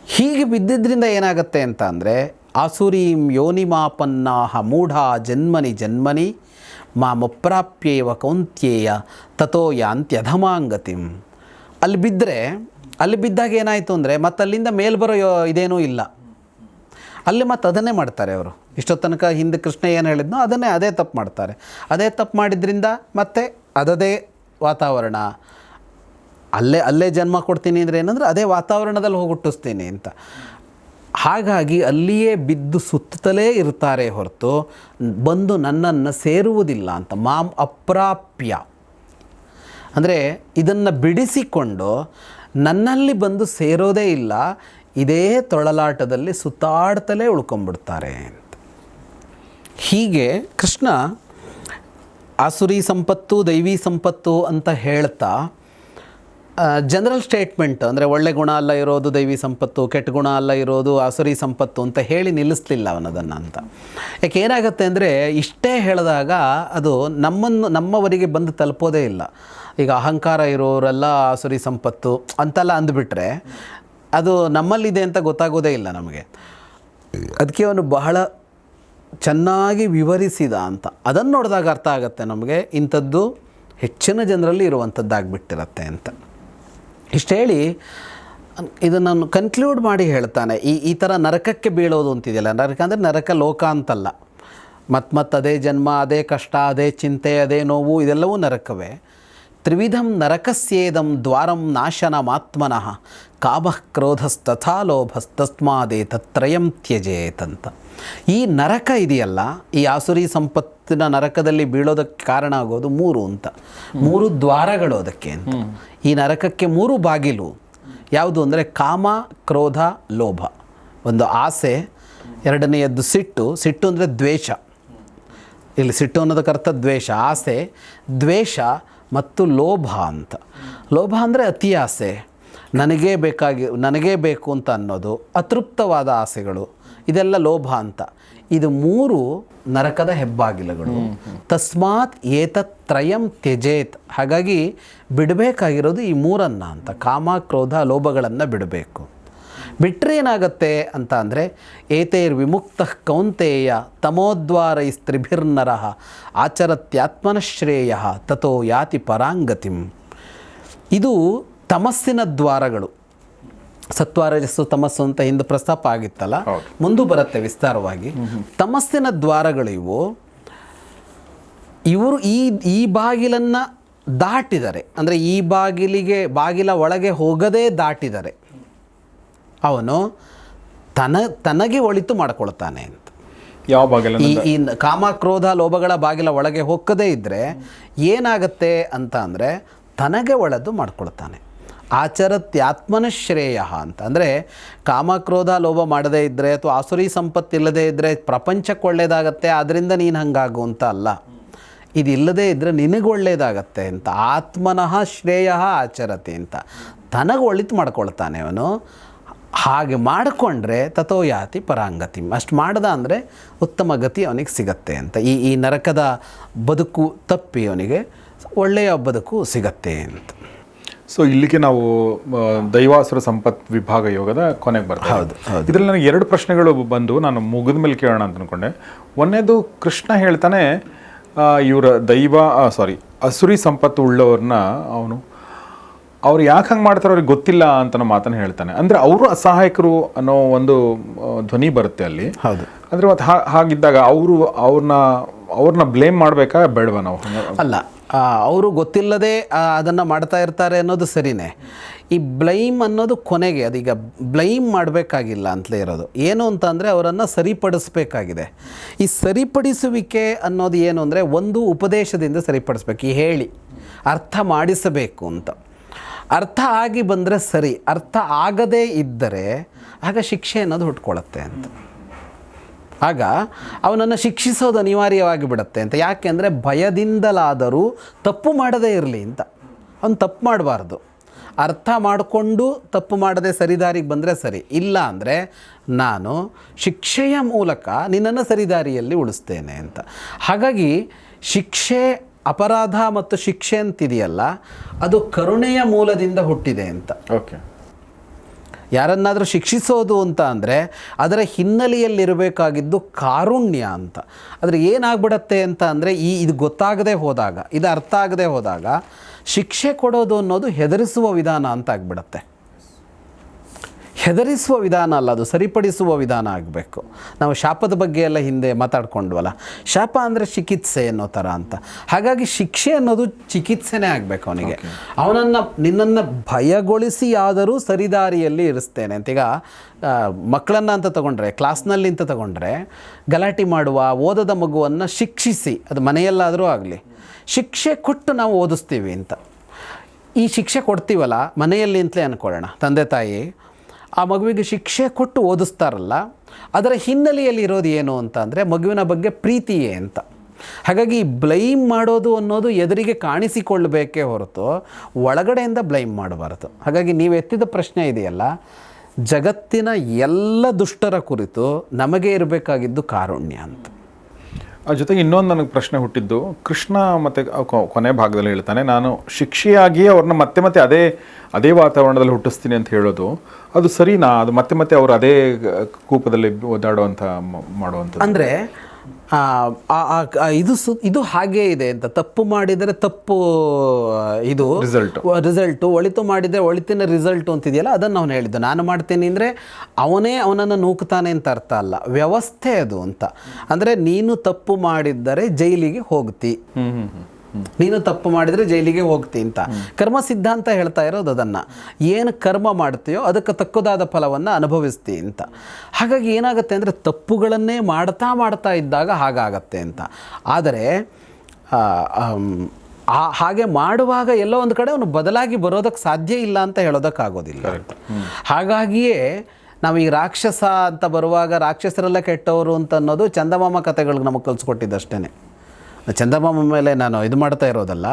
ಹೀಗೆ ಬಿದ್ದಿದ್ದರಿಂದ ಏನಾಗುತ್ತೆ ಅಂತ ಅಂದರೆ ಆಸುರೀಂ ಯೋನಿಮಾಪನ್ನಾಹ ಮೂಢ ಜನ್ಮನಿ ಜನ್ಮನಿ ಮಾಮಪ್ರಾಪ್ಯೇವ ಕೌಂತ್ಯೇಯ ತಥೋ ಯಾಂತ್ಯಧಮಾಂಗತಿಂ. ಅಲ್ಲಿ ಬಿದ್ದರೆ ಅಲ್ಲಿ ಬಿದ್ದಾಗ ಏನಾಯಿತು ಅಂದರೆ ಮತ್ತೆ ಅಲ್ಲಿಂದ ಮೇಲ್ ಬರೋ ಇದೇನೂ ಇಲ್ಲ. ಅಲ್ಲಿ ಮತ್ತೆ ಅದನ್ನೇ ಮಾಡ್ತಾರೆ ಅವರು. ಇಷ್ಟೋ ತನಕ ಹಿಂದೆ ಕೃಷ್ಣ ಏನು ಹೇಳಿದ್ನೋ, ಅದನ್ನೇ ಅದೇ ತಪ್ಪು ಮಾಡ್ತಾರೆ. ಅದೇ ತಪ್ಪು ಮಾಡಿದ್ರಿಂದ ಮತ್ತೆ ಅದದೇ ವಾತಾವರಣ. ಅಲ್ಲೇ ಅಲ್ಲೇ ಜನ್ಮ ಕೊಡ್ತೀನಿ ಅಂದರೆ ಏನಂದರೆ ಅದೇ ವಾತಾವರಣದಲ್ಲಿ ಹೋಗಿ ಹುಟ್ಟಿಸ್ತೀನಿ ಅಂತ. ಹಾಗಾಗಿ ಅಲ್ಲಿಯೇ ಬಿದ್ದು ಸುತ್ತಲೇ ಇರ್ತಾರೆ ಹೊರತು ಬಂದು ನನ್ನನ್ನು ಸೇರುವುದಿಲ್ಲ ಅಂತ. ಮಾಂ ಅಪ್ರಾಪ್ಯ. ಅಂದರೆ ಇದನ್ನು ಬಿಡಿಸಿಕೊಂಡು ನನ್ನಲ್ಲಿ ಬಂದು ಸೇರೋದೇ ಇಲ್ಲ, ಇದೇ ತೊಳಲಾಟದಲ್ಲಿ ಸುತ್ತಾಡ್ತಲೇ ಉಳ್ಕೊಂಬಿಡ್ತಾರೆ ಅಂತ. ಹೀಗೆ ಕೃಷ್ಣ, ಆಸುರಿ ಸಂಪತ್ತು, ದೈವಿ ಸಂಪತ್ತು ಅಂತ ಹೇಳ್ತಾ ಜನರಲ್ ಸ್ಟೇಟ್ಮೆಂಟ್ ಅಂದರೆ ಒಳ್ಳೆ ಗುಣ ಅಲ್ಲ ಇರೋದು, ದೈವಿ ಸಂಪತ್ತು, ಕೆಟ್ಟ ಗುಣ ಅಲ್ಲ ಇರೋದು ಆಸುರಿ ಸಂಪತ್ತು ಅಂತ ಹೇಳಿ ನಿಲ್ಲಿಸ್ಲಿಲ್ಲ ಅವನದನ್ನು ಅಂತ. ಯಾಕೆ ಏನಾಗುತ್ತೆ ಅಂದರೆ ಇಷ್ಟೇ ಹೇಳಿದಾಗ ಅದು ನಮ್ಮನ್ನು, ನಮ್ಮವರಿಗೆ ಬಂದು ತಲುಪೋದೇ ಇಲ್ಲ. ಈಗ ಅಹಂಕಾರ ಇರೋರೆಲ್ಲ ಆಸುರಿ ಸಂಪತ್ತು ಅಂತೆಲ್ಲ ಅಂದುಬಿಟ್ರೆ ಅದು ನಮ್ಮಲ್ಲಿದೆ ಅಂತ ಗೊತ್ತಾಗೋದೇ ಇಲ್ಲ ನಮಗೆ. ಅದಕ್ಕೆ ಅವನು ಬಹಳ ಚೆನ್ನಾಗಿ ವಿವರಿಸಿದ ಅಂತ. ಅದನ್ನು ನೋಡಿದಾಗ ಅರ್ಥ ಆಗುತ್ತೆ ನಮಗೆ, ಇಂಥದ್ದು ಹೆಚ್ಚಿನ ಜನರಲ್ಲಿ ಇರುವಂಥದ್ದಾಗ್ಬಿಟ್ಟಿರತ್ತೆ ಅಂತ. ಇಷ್ಟು ಹೇಳಿ ಇದನ್ನು ಕನ್ಕ್ಲೂಡ್ ಮಾಡಿ ಹೇಳ್ತಾನೆ. ಈ ಈ ಥರ ನರಕಕ್ಕೆ ಬೀಳೋದು ಅಂತಿದೆಯಲ್ಲ, ನರಕ ಅಂದರೆ ನರಕ ಲೋಕ ಅಂತಲ್ಲ. ಮತ್ತು ಮತ್ತು ಅದೇ ಜನ್ಮ, ಅದೇ ಕಷ್ಟ, ಅದೇ ಚಿಂತೆ, ಅದೇ ನೋವು, ಇದೆಲ್ಲವೂ ನರಕವೇ. ತ್ರಿವಿಧಂ ನರಕಸ್ಯೇದಂ ದ್ವಾರಂ ನಾಶನಮಾತ್ಮನಃ. ಕಾಮಃ ಕ್ರೋಧಸ್ತಥಾ ಲೋಭಸ್ತಸ್ಮಾದೇ ತತ್ರಯಂ ತ್ಯಜೇತಂತ. ಈ ನರಕ ಇದೆಯಲ್ಲ, ಈ ಆಸುರಿ ಸಂಪತ್ತಿನ ನರಕದಲ್ಲಿ ಬೀಳೋದಕ್ಕೆ ಕಾರಣ ಆಗೋದು ಮೂರು ಅಂತ. ಮೂರು ದ್ವಾರಗಳು ಅದಕ್ಕೆ ಅಂತ. ಈ ನರಕಕ್ಕೆ ಮೂರು ಬಾಗಿಲು. ಯಾವುದು ಅಂದರೆ ಕಾಮ, ಕ್ರೋಧ, ಲೋಭ. ಒಂದು ಆಸೆ, ಎರಡನೆಯದ್ದು ಸಿಟ್ಟು. ಸಿಟ್ಟು ಅಂದರೆ ದ್ವೇಷ. ಇಲ್ಲಿ ಸಿಟ್ಟು ಅನ್ನೋದಕ್ಕೆ ಅರ್ಥ ದ್ವೇಷ. ಆಸೆ, ದ್ವೇಷ ಮತ್ತು ಲೋಭ ಅಂತ. ಲೋಭ ಅಂದರೆ ಅತಿ ಆಸೆ. ನನಗೇ ಬೇಕಾಗಿ, ನನಗೇ ಬೇಕು ಅಂತ ಅನ್ನೋದು, ಅತೃಪ್ತವಾದ ಆಸೆಗಳು. ಇದೆಲ್ಲ ಲೋಭ ಅಂತ. ಇದು ಮೂರು ನರಕದ ಹೆಬ್ಬಾಗಿಲುಗಳು. ತಸ್ಮಾತ್ ಏತತ್ ತ್ರಯಂ ತ್ಯಜೇತ್. ಹಾಗಾಗಿ ಬಿಡಬೇಕಾಗಿರೋದು ಈ ಮೂರನ್ನ ಅಂತ. ಕಾಮ ಕ್ರೋಧ ಲೋಭಗಳನ್ನು ಬಿಡಬೇಕು. ಬಿಟ್ಟರೆ ಏನಾಗತ್ತೆ ಅಂತ ಅಂದರೆ ಏತೈರ್ ವಿಮುಕ್ತ ಕೌಂತೇಯ ತಮೋದ್ವಾರೈಸ್ತ್ರಿಭಿರ್ನರ ಆಚರತ್ಯಾತ್ಮನಶ್ರೇಯ ತಥೋ ಯಾತಿ ಪರಾಂಗತಿಂ. ಇದು ತಮಸ್ಸಿನ ದ್ವಾರಗಳು. ಸತ್ವಾರಜಸ್ಸು ತಮಸ್ಸು ಅಂತ ಹಿಂದೆ ಪ್ರಸ್ತಾಪ ಆಗಿತ್ತಲ್ಲ. ಮುಂದೆ ಬರುತ್ತೆ ವಿಸ್ತಾರವಾಗಿ. ತಮಸ್ಸಿನ ದ್ವಾರಗಳಿವು ಇವು ಇವರು ಈ ಈ ಬಾಗಿಲನ್ನು ದಾಟಿದರೆ ಅಂದರೆ ಈ ಬಾಗಿಲಿಗೆ ಬಾಗಿಲ ಒಳಗೆ ಹೋಗದೇ ದಾಟಿದರೆ ಅವನು ತನ ತನಗೆ ಒಳಿತು ಮಾಡ್ಕೊಳ್ತಾನೆ ಅಂತ. ಯಾವ ಬಾಗಿಲ ಈ ಈ ಕಾಮ ಕ್ರೋಧ ಲೋಭಗಳ ಬಾಗಿಲ ಒಳಗೆ ಹೋಗದೇ ಇದ್ದರೆ ಏನಾಗತ್ತೆ ಅಂತ ಅಂದರೆ ತನಗೆ ಒಳದು ಮಾಡ್ಕೊಳ್ತಾನೆ. ಆಚರತ್ಯಾತ್ಮನ ಶ್ರೇಯ ಅಂತ. ಅಂದರೆ ಕಾಮಕ್ರೋಧ ಲೋಭ ಮಾಡದೇ ಇದ್ದರೆ ಅಥವಾ ಆಸುರಿ ಸಂಪತ್ತಿಲ್ಲದೇ ಇದ್ದರೆ ಪ್ರಪಂಚಕ್ಕೆ ಒಳ್ಳೆಯದಾಗತ್ತೆ ಆದ್ದರಿಂದ ನೀನು ಹಂಗಾಗು ಅಂತ ಅಲ್ಲ. ಇದಿಲ್ಲದೇ ಇದ್ದರೆ ನಿನಗೆ ಒಳ್ಳೆಯದಾಗತ್ತೆ ಅಂತ. ಆತ್ಮನಃ ಶ್ರೇಯ ಆಚರತೆ ಅಂತ. ತನಗೆ ಒಳಿತು ಮಾಡ್ಕೊಳ್ತಾನೆ ಅವನು. ಹಾಗೆ ಮಾಡಿಕೊಂಡ್ರೆ ತಥೋಯಾತಿ ಪರಾಂಗತಿ. ಅಷ್ಟು ಮಾಡ್ದ ಅಂದರೆ ಉತ್ತಮ ಗತಿ ಅವನಿಗೆ ಸಿಗತ್ತೆ ಅಂತ. ಈ ಈ ನರಕದ ಬದುಕು ತಪ್ಪಿ ಅವನಿಗೆ ಒಳ್ಳೆಯ ಬದುಕು ಸಿಗತ್ತೆ ಅಂತ. ಸೊ ಇಲ್ಲಿಗೆ ನಾವು ದೈವಾಸುರ ಸಂಪತ್ ವಿಭಾಗ ಯೋಗದ ಕೊನೆಗೆ ಬರ್ತೀವಿ ಹೌದು. ಇದರಲ್ಲಿ ನನಗೆ ಎರಡು ಪ್ರಶ್ನೆಗಳು ಬಂದು ನಾನು ಮುಗಿದ ಮೇಲೆ ಕೇಳೋಣ ಅಂತ ಅಂದ್ಕೊಂಡೆ ಒಂದನೇದು ಕೃಷ್ಣ ಹೇಳ್ತಾನೆ ಇವರ ದೈವ ಸಾರಿ ಅಸುರಿ ಸಂಪತ್ತು ಉಳ್ಳವ್ರನ್ನ ಅವನು ಅವ್ರು ಯಾಕೆ ಹಂಗೆ ಮಾಡ್ತಾರೆ ಅವ್ರಿಗೆ ಗೊತ್ತಿಲ್ಲ ಅಂತ ನಮ್ಮ ಮಾತನ್ನು ಹೇಳ್ತಾನೆ. ಅಂದರೆ ಅವರು ಅಸಹಾಯಕರು ಅನ್ನೋ ಒಂದು ಧ್ವನಿ ಬರುತ್ತೆ ಅಲ್ಲಿ. ಹೌದು. ಅಂದರೆ ಮತ್ತು ಹಾಗಿದ್ದಾಗ ಅವರು ಅವ್ರನ್ನ ಅವ್ರನ್ನ ಬ್ಲೇಮ್ ಮಾಡಬೇಕಾ ಬೇಡವಾ ನಾವು? ಅಲ್ಲ ಅವರು ಗೊತ್ತಿಲ್ಲದೆ ಅದನ್ನು ಮಾಡ್ತಾ ಇರ್ತಾರೆ ಅನ್ನೋದು ಸರಿನೇ. ಈ ಬ್ಲೈಮ್ ಅನ್ನೋದು ಕೊನೆಗೆ, ಅದೀಗ ಬ್ಲೈಮ್ ಮಾಡಬೇಕಾಗಿಲ್ಲ ಅಂತಲೇ ಇರೋದು. ಏನು ಅಂತ ಅಂದರೆ ಅವರನ್ನು ಸರಿಪಡಿಸ್ಬೇಕಾಗಿದೆ. ಈ ಸರಿಪಡಿಸುವಿಕೆ ಅನ್ನೋದು ಏನು ಅಂದರೆ ಒಂದು ಉಪದೇಶದಿಂದ ಸರಿಪಡಿಸ್ಬೇಕು. ಈ ಹೇಳಿ, ಅರ್ಥ ಮಾಡಿಸಬೇಕು ಅಂತ. ಅರ್ಥ ಆಗಿ ಬಂದರೆ ಸರಿ, ಅರ್ಥ ಆಗದೇ ಇದ್ದರೆ ಆಗ ಶಿಕ್ಷೆ ಅನ್ನೋದು ಹುಟ್ಕೊಳ್ಳುತ್ತೆ ಅಂತ. ಆಗ ಅವನನ್ನು ಶಿಕ್ಷಿಸೋದು ಅನಿವಾರ್ಯವಾಗಿ ಬಿಡುತ್ತೆ ಅಂತ. ಯಾಕೆ ಅಂದರೆ ಭಯದಿಂದಲಾದರೂ ತಪ್ಪು ಮಾಡದೇ ಇರಲಿ ಅಂತ. ಅವನು ತಪ್ಪು ಮಾಡಬಾರ್ದು. ಅರ್ಥ ಮಾಡಿಕೊಂಡು ತಪ್ಪು ಮಾಡದೆ ಸರಿದಾರಿಗೆ ಬಂದರೆ ಸರಿ. ಇಲ್ಲ ಅಂದರೆ ನಾನು ಶಿಕ್ಷೆಯ ಮೂಲಕ ನಿನ್ನನ್ನು ಸರಿದಾರಿಯಲ್ಲಿ ಉಳಿಸ್ತೇನೆ ಅಂತ. ಹಾಗಾಗಿ ಶಿಕ್ಷೆ ಅಪರಾಧ ಮತ್ತು ಶಿಕ್ಷೆ ಅಂತಿದೆಯಲ್ಲ, ಅದು ಕರುಣೆಯ ಮೂಲದಿಂದ ಹುಟ್ಟಿದೆ ಅಂತ. ಓಕೆ ಯಾರನ್ನಾದರೂ ಶಿಕ್ಷಿಸೋದು ಅಂತ ಅಂದರೆ ಅದರ ಹಿನ್ನೆಲೆಯಲ್ಲಿರಬೇಕಾಗಿದ್ದು ಕಾರುಣ್ಯ ಅಂತ. ಆದರೆ ಏನಾಗ್ಬಿಡತ್ತೆ ಅಂತ ಅಂದರೆ ಈ ಇದು ಗೊತ್ತಾಗದೇ ಹೋದಾಗ, ಇದು ಅರ್ಥ ಆಗದೆ ಹೋದಾಗ ಶಿಕ್ಷೆ ಕೊಡೋದು ಅನ್ನೋದು ಹೆದರಿಸುವ ವಿಧಾನ ಅಂತ ಆಗಿಬಿಡತ್ತೆ. ಹೆದರಿಸುವ ವಿಧಾನ ಅಲ್ಲ ಅದು ಸರಿಪಡಿಸುವ ವಿಧಾನ ಆಗಬೇಕು. ನಾವು ಶಾಪದ ಬಗ್ಗೆ ಎಲ್ಲ ಹಿಂದೆ ಮಾತಾಡ್ಕೊಂಡ್ವಲ್ಲ ಶಾಪ ಅಂದರೆ ಚಿಕಿತ್ಸೆ ಅನ್ನೋ ಥರ ಅಂತ. ಹಾಗಾಗಿ ಶಿಕ್ಷೆ ಅನ್ನೋದು ಚಿಕಿತ್ಸೆನೇ ಆಗಬೇಕು ಅವನಿಗೆ. ಅವನನ್ನು ನಿನ್ನನ್ನು ಭಯಗೊಳಿಸಿ ಆದರೂ ಸರಿದಾರಿಯಲ್ಲಿ ಇರಿಸ್ತೇನೆ ಅಂತ. ಈಗ ಮಕ್ಕಳನ್ನು ಅಂತ ತಗೊಂಡ್ರೆ ಕ್ಲಾಸ್ನಲ್ಲಿ ಅಂತ ತಗೊಂಡ್ರೆ ಗಲಾಟೆ ಮಾಡುವ ಓದದ ಮಗುವನ್ನು ಶಿಕ್ಷಿಸಿ ಅದು ಮನೆಯಲ್ಲಾದರೂ ಆಗಲಿ ಶಿಕ್ಷೆ ಕೊಟ್ಟು ನಾವು ಓದಿಸ್ತೀವಿ ಅಂತ. ಈ ಶಿಕ್ಷೆ ಕೊಡ್ತೀವಲ್ಲ ಮನೆಯಲ್ಲಿ ಅಂತಲೇ ಅಂದ್ಕೊಳ್ಳೋಣ ತಂದೆ ತಾಯಿ ಆ ಮಗುವಿಗೆ ಶಿಕ್ಷೆ ಕೊಟ್ಟು ಓದಿಸ್ತಾರಲ್ಲ, ಅದರ ಹಿನ್ನೆಲೆಯಲ್ಲಿ ಇರೋದು ಏನು ಅಂತ ಅಂದರೆ ಮಗುವಿನ ಬಗ್ಗೆ ಪ್ರೀತಿಯೇ ಅಂತ. ಹಾಗಾಗಿ ಬ್ಲೈಮ್ ಮಾಡೋದು ಅನ್ನೋದು ಎದುರಿಗೆ ಕಾಣಿಸಿಕೊಳ್ಳಬೇಕೇ ಹೊರತು ಒಳಗಡೆಯಿಂದ ಬ್ಲೈಮ್ ಮಾಡಬಾರದು. ಹಾಗಾಗಿ ನೀವು ಎತ್ತಿದ ಪ್ರಶ್ನೆ ಇದೆಯಲ್ಲ, ಜಗತ್ತಿನ ಎಲ್ಲ ದುಷ್ಟರ ಕುರಿತು ನಮಗೆ ಇರಬೇಕಾಗಿದ್ದು ಕಾರುಣ್ಯ ಅಂತ. ಆ ಜೊತೆಗೆ ಇನ್ನೊಂದು ನನಗೆ ಪ್ರಶ್ನೆ ಹುಟ್ಟಿದ್ದು, ಕೃಷ್ಣ ಮತ್ತೆ ಕೊನೆ ಭಾಗದಲ್ಲಿ ಹೇಳ್ತಾನೆ, ನಾನು ಶಿಕ್ಷೆಯಾಗಿ ಅವ್ರನ್ನ ಮತ್ತೆ ಮತ್ತೆ ಅದೇ ಅದೇ ವಾತಾವರಣದಲ್ಲಿ ಹುಟ್ಟಿಸ್ತೀನಿ ಅಂತ ಹೇಳೋದು ಅದು ಸರಿನಾ? ಅದು ಮತ್ತೆ ಮತ್ತೆ ಅವರು ಅದೇ ಕೂಪದಲ್ಲಿ ಓದಾಡುವಂಥ ಮಾಡುವಂಥ ಮಾಡುವಂಥದ್ದು. ಅಂದರೆ ಇದು ಸು ಇದು ಹಾಗೇ ಇದೆ ಅಂತ. ತಪ್ಪು ಮಾಡಿದರೆ ತಪ್ಪು ಇದು. ರಿಸಲ್ಟ್ ರಿಸಲ್ಟು ಒಳಿತು ಮಾಡಿದರೆ ಒಳಿತಿನ ರಿಸಲ್ಟು ಅಂತಿದೆಯಲ್ಲ ಅದನ್ನು ಅವನು ಹೇಳಿದ್ದು. ನಾನು ಮಾಡ್ತೀನಿ ಅಂದರೆ ಅವನೇ ಅವನನ್ನು ನೂಕ್ತಾನೆ ಅಂತ ಅರ್ಥ ಅಲ್ಲ. ವ್ಯವಸ್ಥೆ ಅದು ಅಂತ. ಅಂದರೆ ನೀನು ತಪ್ಪು ಮಾಡಿದ್ದರೆ ಜೈಲಿಗೆ ಹೋಗ್ತಿ. ನೀನು ತಪ್ಪು ಮಾಡಿದರೆ ಜೈಲಿಗೆ ಹೋಗ್ತಿ ಅಂತ. ಕರ್ಮ ಸಿದ್ಧಾಂತ ಹೇಳ್ತಾ ಇರೋದು ಅದನ್ನು. ಏನು ಕರ್ಮ ಮಾಡ್ತೀಯೋ ಅದಕ್ಕೆ ತಕ್ಕದಾದ ಫಲವನ್ನು ಅನುಭವಿಸ್ತಿ ಅಂತ. ಹಾಗಾಗಿ ಏನಾಗುತ್ತೆ ಅಂದರೆ ತಪ್ಪುಗಳನ್ನೇ ಮಾಡ್ತಾ ಮಾಡ್ತಾ ಇದ್ದಾಗ ಹಾಗಾಗತ್ತೆ ಅಂತ. ಆದರೆ ಆ, ಹಾಗೆ ಮಾಡುವಾಗ ಎಲ್ಲೋ ಒಂದು ಕಡೆ ಅವನು ಬದಲಾಗಿ ಬರೋದಕ್ಕೆ ಸಾಧ್ಯ ಇಲ್ಲ ಅಂತ ಹೇಳೋದಕ್ಕಾಗೋದಿಲ್ಲ. ಹಾಗಾಗಿಯೇ ನಾವು ಈ ರಾಕ್ಷಸ ಅಂತ ಬರುವಾಗ ರಾಕ್ಷಸರೆಲ್ಲ ಕೆಟ್ಟವರು ಅಂತ ಅನ್ನೋದು ಚಂದಮಾಮ ಕಥೆಗಳಿಗೆ ನಮಗೆ ಕಲಿಸ್ಕೊಟ್ಟಿದ್ದಷ್ಟೇ ಚಂದಮಾಮ ಮೇಲೆ ನಾನು ಇದು ಮಾಡ್ತಾ ಇರೋದಲ್ಲ.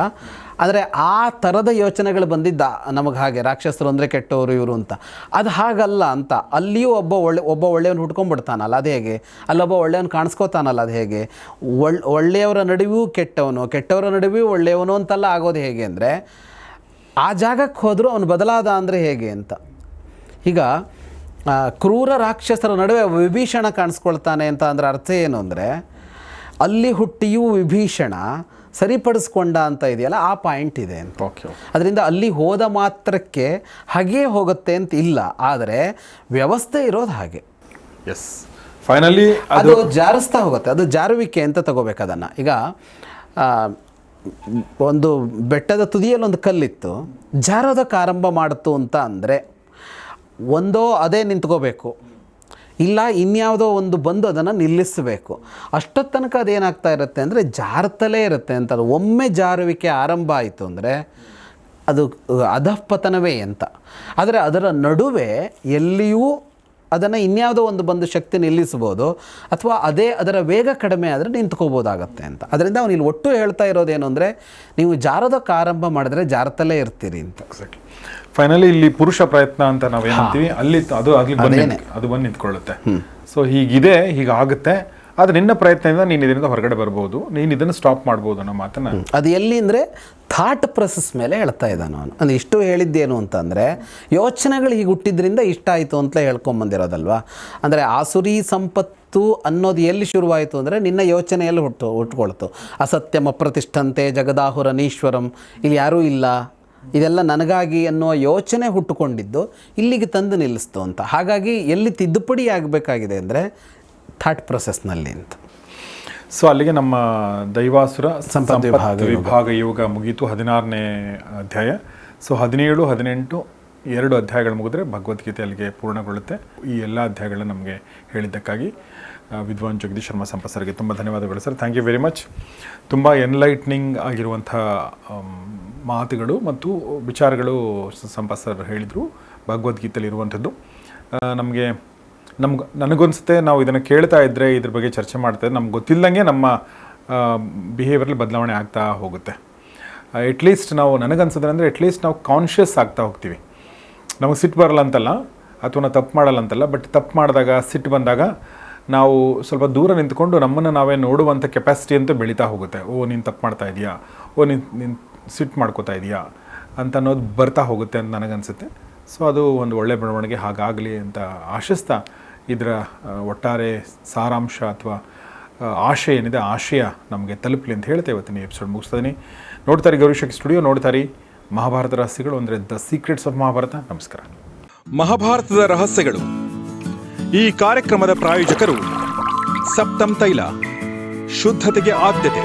ಆದರೆ ಆ ಥರದ ಯೋಚನೆಗಳು ಬಂದಿದ್ದ ನಮಗೆ ಹಾಗೆ ರಾಕ್ಷಸರು ಅಂದರೆ ಕೆಟ್ಟವರು ಇವರು ಅಂತ. ಅದು ಹಾಗಲ್ಲ ಅಂತ. ಅಲ್ಲಿಯೂ ಒಬ್ಬ ಒಳ್ಳೆ ಒಬ್ಬ ಒಳ್ಳೆಯವನು ಹುಟ್ಕೊಂಡ್ಬಿಡ್ತಾನಲ್ಲ, ಅದು ಹೇಗೆ? ಅಲ್ಲೊಬ್ಬ ಒಳ್ಳೆಯವನು ಕಾಣಿಸ್ಕೋತಾನಲ್ಲ, ಅದು ಹೇಗೆ? ಒಳ್ ಒಳ್ಳೆಯವರ ನಡುವೆಯೂ ಕೆಟ್ಟವನು, ಕೆಟ್ಟವರ ನಡುವೆಯೂ ಒಳ್ಳೆಯವನು ಅಂತೆಲ್ಲ ಆಗೋದು ಹೇಗೆ ಅಂದರೆ, ಆ ಜಾಗಕ್ಕೆ ಹೋದರೂ ಅವನು ಬದಲಾದ ಅಂದರೆ ಹೇಗೆ ಅಂತ. ಈಗ ಕ್ರೂರ ರಾಕ್ಷಸರ ನಡುವೆ ವಿಭೀಷಣ ಕಾಣಿಸ್ಕೊಳ್ತಾನೆ ಅಂತ ಅಂದರೆ ಅರ್ಥ ಏನು ಅಂದರೆ ಅಲ್ಲಿ ಹುಟ್ಟಿಯೂ ವಿಭೀಷಣ ಸರಿಪಡಿಸ್ಕೊಂಡ ಅಂತ ಇದೆಯಲ್ಲ ಆ ಪಾಯಿಂಟ್ ಇದೆ ಅಂತ. ಓಕೆ ಅದರಿಂದ ಅಲ್ಲಿ ಹೋದ ಮಾತ್ರಕ್ಕೆ ಹಾಗೇ ಹೋಗುತ್ತೆ ಅಂತ ಇಲ್ಲ ಆದರೆ ವ್ಯವಸ್ಥೆ ಇರೋದು ಹಾಗೆ. ಎಸ್ ಫೈನಲಿ ಅದು ಜಾರಿಸ್ತಾ ಹೋಗುತ್ತೆ ಅದು ಜಾರುವಿಕೆ ಅಂತ ತಗೋಬೇಕು ಅದನ್ನು. ಈಗ ಒಂದು ಬೆಟ್ಟದ ತುದಿಯಲ್ಲಿ ಒಂದು ಕಲ್ಲಿತ್ತು ಜಾರೋದಕ್ಕೆ ಆರಂಭ ಮಾಡಿತು ಅಂತ ಅಂದರೆ ಒಂದೋ ಅದೇ ನಿಂತ್ಕೋಬೇಕು. ಇಲ್ಲ, ಇನ್ಯಾವುದೋ ಒಂದು ಬಂದು ಅದನ್ನು ನಿಲ್ಲಿಸಬೇಕು. ಅಷ್ಟೊತ್ತು ತನಕ ಅದೇನಾಗ್ತಾ ಇರುತ್ತೆ ಅಂದರೆ ಜಾರ್ತಲೇ ಇರುತ್ತೆ ಅಂತ ಒಮ್ಮೆ ಜಾರುವಿಕೆ ಆರಂಭ ಆಯಿತು ಅಂದರೆ ಅದು, ಅಧಃಪತನವೇ ಅಂತ. ಆದರೆ ಅದರ ನಡುವೆ ಎಲ್ಲಿಯೂ ಅದನ್ನು ಇನ್ಯಾವುದೋ ಒಂದು ಬಂದು ಶಕ್ತಿ ನಿಲ್ಲಿಸ್ಬೋದು, ಅಥವಾ ಅದೇ ಅದರ ವೇಗ ಕಡಿಮೆ ಆದರೆ ನಿಂತ್ಕೋಬೋದಾಗತ್ತೆ ಅಂತ. ಅದರಿಂದ ಅವನು ಇಲ್ಲಿ ಒಟ್ಟು ಹೇಳ್ತಾ ಇರೋದೇನು ಅಂದರೆ, ನೀವು ಜಾರೋದಕ್ಕೆ ಆರಂಭ ಮಾಡಿದ್ರೆ ಜಾರತಲೇ ಇರ್ತೀರಿ ಅಂತ. ಫೈನಲಿ ಇಲ್ಲಿ ಪುರುಷ ಪ್ರಯತ್ನ ಅಂತ ನಾವು ಏನಂತೀವಿ ಅಲ್ಲಿ ಅದು ಆಗ್ಲಿ ಬಂದು ನಿಂತ್- ಅದು ಬಂದು ನಿಂತ್ಕೊಳ್ಳುತ್ತೆ. ಸೊ ಹೀಗಿದೆ ಹೀಗಾಗುತ್ತೆ. ಆದ್ರೆ ನಿನ್ನ ಪ್ರಯತ್ನದಿಂದ ನೀನು ಇದರಿಂದ ಹೊರಗಡೆ ಬರ್ಬೋದು. ನೀನು ಇದನ್ನು ಸ್ಟಾಪ್ ಮಾಡ್ಬೋದು ಅನ್ನೋ ಮಾತನ್ನ ಅದು ಎಲ್ಲಿ ಅಂದರೆ ಥಾಟ್ ಪ್ರೊಸೆಸ್ ಮೇಲೆ ಹೇಳ್ತಾ ಇದ್ದಾನೆ ಅವನು. ಅಂದ್ರೆ ಇಷ್ಟು ಹೇಳಿದ್ದೇನು ಅಂತಂದರೆ ಯೋಚನೆಗಳು ಹೀಗೆ ಹುಟ್ಟಿದ್ರಿಂದ ಇಷ್ಟ ಆಯಿತು ಅಂತಲೇ ಹೇಳ್ಕೊಂಬಂದಿರೋದಲ್ವಾ? ಅಂದರೆ ಆಸುರಿ ಸಂಪತ್ತು ಅನ್ನೋದು ಎಲ್ಲಿ ಶುರುವಾಯಿತು ಅಂದರೆ ನಿನ್ನ ಯೋಚನೆಯಲ್ಲಿ ಹುಟ್ಟು ಹುಟ್ಕೊಳ್ತು. ಪ್ರತಿಷ್ಠಂತೆ ಜಗದಾಹುರ ಜಗದಾಹುರನೀಶ್ವರಂ. ಇಲ್ಲಿ ಯಾರೂ ಇಲ್ಲ. ಇದೆಲ್ಲ ನನಗಾಗಿ ಅನ್ನುವ ಯೋಚನೆ ಹುಟ್ಟುಕೊಂಡಿದ್ದು ಇಲ್ಲಿಗೆ ತಂದು ನಿಲ್ಲಿಸ್ತು ಅಂತ. ಹಾಗಾಗಿ ಎಲ್ಲಿ ತಿದ್ದುಪಡಿ ಆಗಬೇಕಾಗಿದೆ ಅಂದರೆ ಥಾಟ್ ಪ್ರೊಸೆಸ್ನಲ್ಲಿ ಅಂತ. ಸೊ ಅಲ್ಲಿಗೆ ನಮ್ಮ ದೈವಾಸುರ ಸಂಪತ್ ವಿಭಾಗ ಯೋಗ. ಮುಗೀತು. ಹದಿನಾರನೇ ಅಧ್ಯಾಯ. ಸೊ ಹದಿನೇಳು ಹದಿನೆಂಟು ಎರಡು ಅಧ್ಯಾಯಗಳು ಮುಗಿದ್ರೆ ಭಗವದ್ಗೀತೆ ಅಲ್ಲಿಗೆ ಪೂರ್ಣಗೊಳ್ಳುತ್ತೆ. ಈ ಎಲ್ಲ ಅಧ್ಯಾಯಗಳನ್ನ ನಮಗೆ ಹೇಳಿದ್ದಕ್ಕಾಗಿ ವಿದ್ವಾನ್ ಜಗದೀಶ್ ಶರ್ಮಾ ಸಂಪತ್ ಸರ್ಗೆ ತುಂಬ ಧನ್ಯವಾದಗಳು sir. Thank you very much ತುಂಬ ಎನ್ಲೈಟ್ನಿಂಗ್ ಆಗಿರುವಂಥ ಮಾತುಗಳು ಮತ್ತು ವಿಚಾರಗಳು ಸ- ಸಂಪತ್ ಸರ್ ಹೇಳಿದರು, ಭಗವದ್ಗೀತೆಯಲ್ಲಿ ಇರುವಂಥದ್ದು. ನಮಗೆ ನಮ್ಗೆ ನನಗನ್ಸುತ್ತೆ ನಾವು ಇದನ್ನು ಕೇಳ್ತಾ ಇದ್ದರೆ ಇದ್ರ ಬಗ್ಗೆ ಚರ್ಚೆ ಮಾಡ್ತಾ ಇದ್ರೆ ನಮ್ಗೆ ಗೊತ್ತಿಲ್ಲದಂಗೆ ನಮ್ಮ ಬಿಹೇವಿಯರಲ್ಲಿ ಬದಲಾವಣೆ ಆಗ್ತಾ ಹೋಗುತ್ತೆ. ಎಟ್ಲೀಸ್ಟ್ ನಾವು ನನಗನ್ಸಿದ್ರೆ ಅಂದರೆ ಎಟ್ಲೀಸ್ಟ್ ನಾವು ಕಾನ್ಷಿಯಸ್ ಆಗ್ತಾ ಹೋಗ್ತೀವಿ. ನಮಗೆ ಸಿಟ್ಟು ಬರಲ್ಲ ಅಂತಲ್ಲ, ಅಥವಾ ನಾವು ತಪ್ಪು ಮಾಡಲ್ಲ ಅಂತಲ್ಲ ಬಟ್ ತಪ್ಪು ಮಾಡಿದಾಗ ಸಿಟ್ಟು ಬಂದಾಗ ನಾವು ಸ್ವಲ್ಪ ದೂರ ನಿಂತ್ಕೊಂಡು ನಮ್ಮನ್ನು ನಾವೇ ನೋಡುವಂಥ ಕೆಪಾಸಿಟಿ ಅಂತ ಬೆಳೀತಾ ಹೋಗುತ್ತೆ. ಓ, ನೀನು ತಪ್ಪು ಮಾಡ್ತಾ ಇದೆಯಾ? ಓ ನೀನು ಸಿಟ್ಟು ಮಾಡ್ಕೋತಾ ಇದೆಯಾ ಅಂತ ಅನ್ನೋದು ಬರ್ತಾ ಹೋಗುತ್ತೆ ಅಂತ ನನಗನ್ಸುತ್ತೆ. ಸೊ ಅದು ಒಂದು ಒಳ್ಳೆ ಬೆಳವಣಿಗೆ ಹಾಗಾಗಲಿ ಅಂತ ಆಶಿಸ್ತಾ ಇದರ ಒಟ್ಟಾರೆ ಸಾರಾಂಶ ಅಥವಾ ಆಶಯ ಏನಿದೆ ಆಶಯ ನಮಗೆ ತಲುಪಲಿ ಅಂತ ಹೇಳ್ತೇವೆ ಇವತ್ತಿನ ಎಪಿಸೋಡ್ ಮುಗಿಸ್ತೀನಿ ನೋಡ್ತಾರೆ ಗೌರಿಶಕ್ತಿ ಸ್ಟುಡಿಯೋ ನೋಡ್ತಾರೆ ಮಹಾಭಾರತ ರಹಸ್ಯಗಳು ಅಂದರೆ ದ ಸೀಕ್ರೆಟ್ಸ್ ಆಫ್ ಮಹಾಭಾರತ. ನಮಸ್ಕಾರ. ಮಹಾಭಾರತದ ರಹಸ್ಯಗಳು. ಈ ಕಾರ್ಯಕ್ರಮದ ಪ್ರಾಯೋಜಕರು ಸಪ್ತಂ ತೈಲ, ಶುದ್ಧತೆಗೆ ಆದ್ಯತೆ.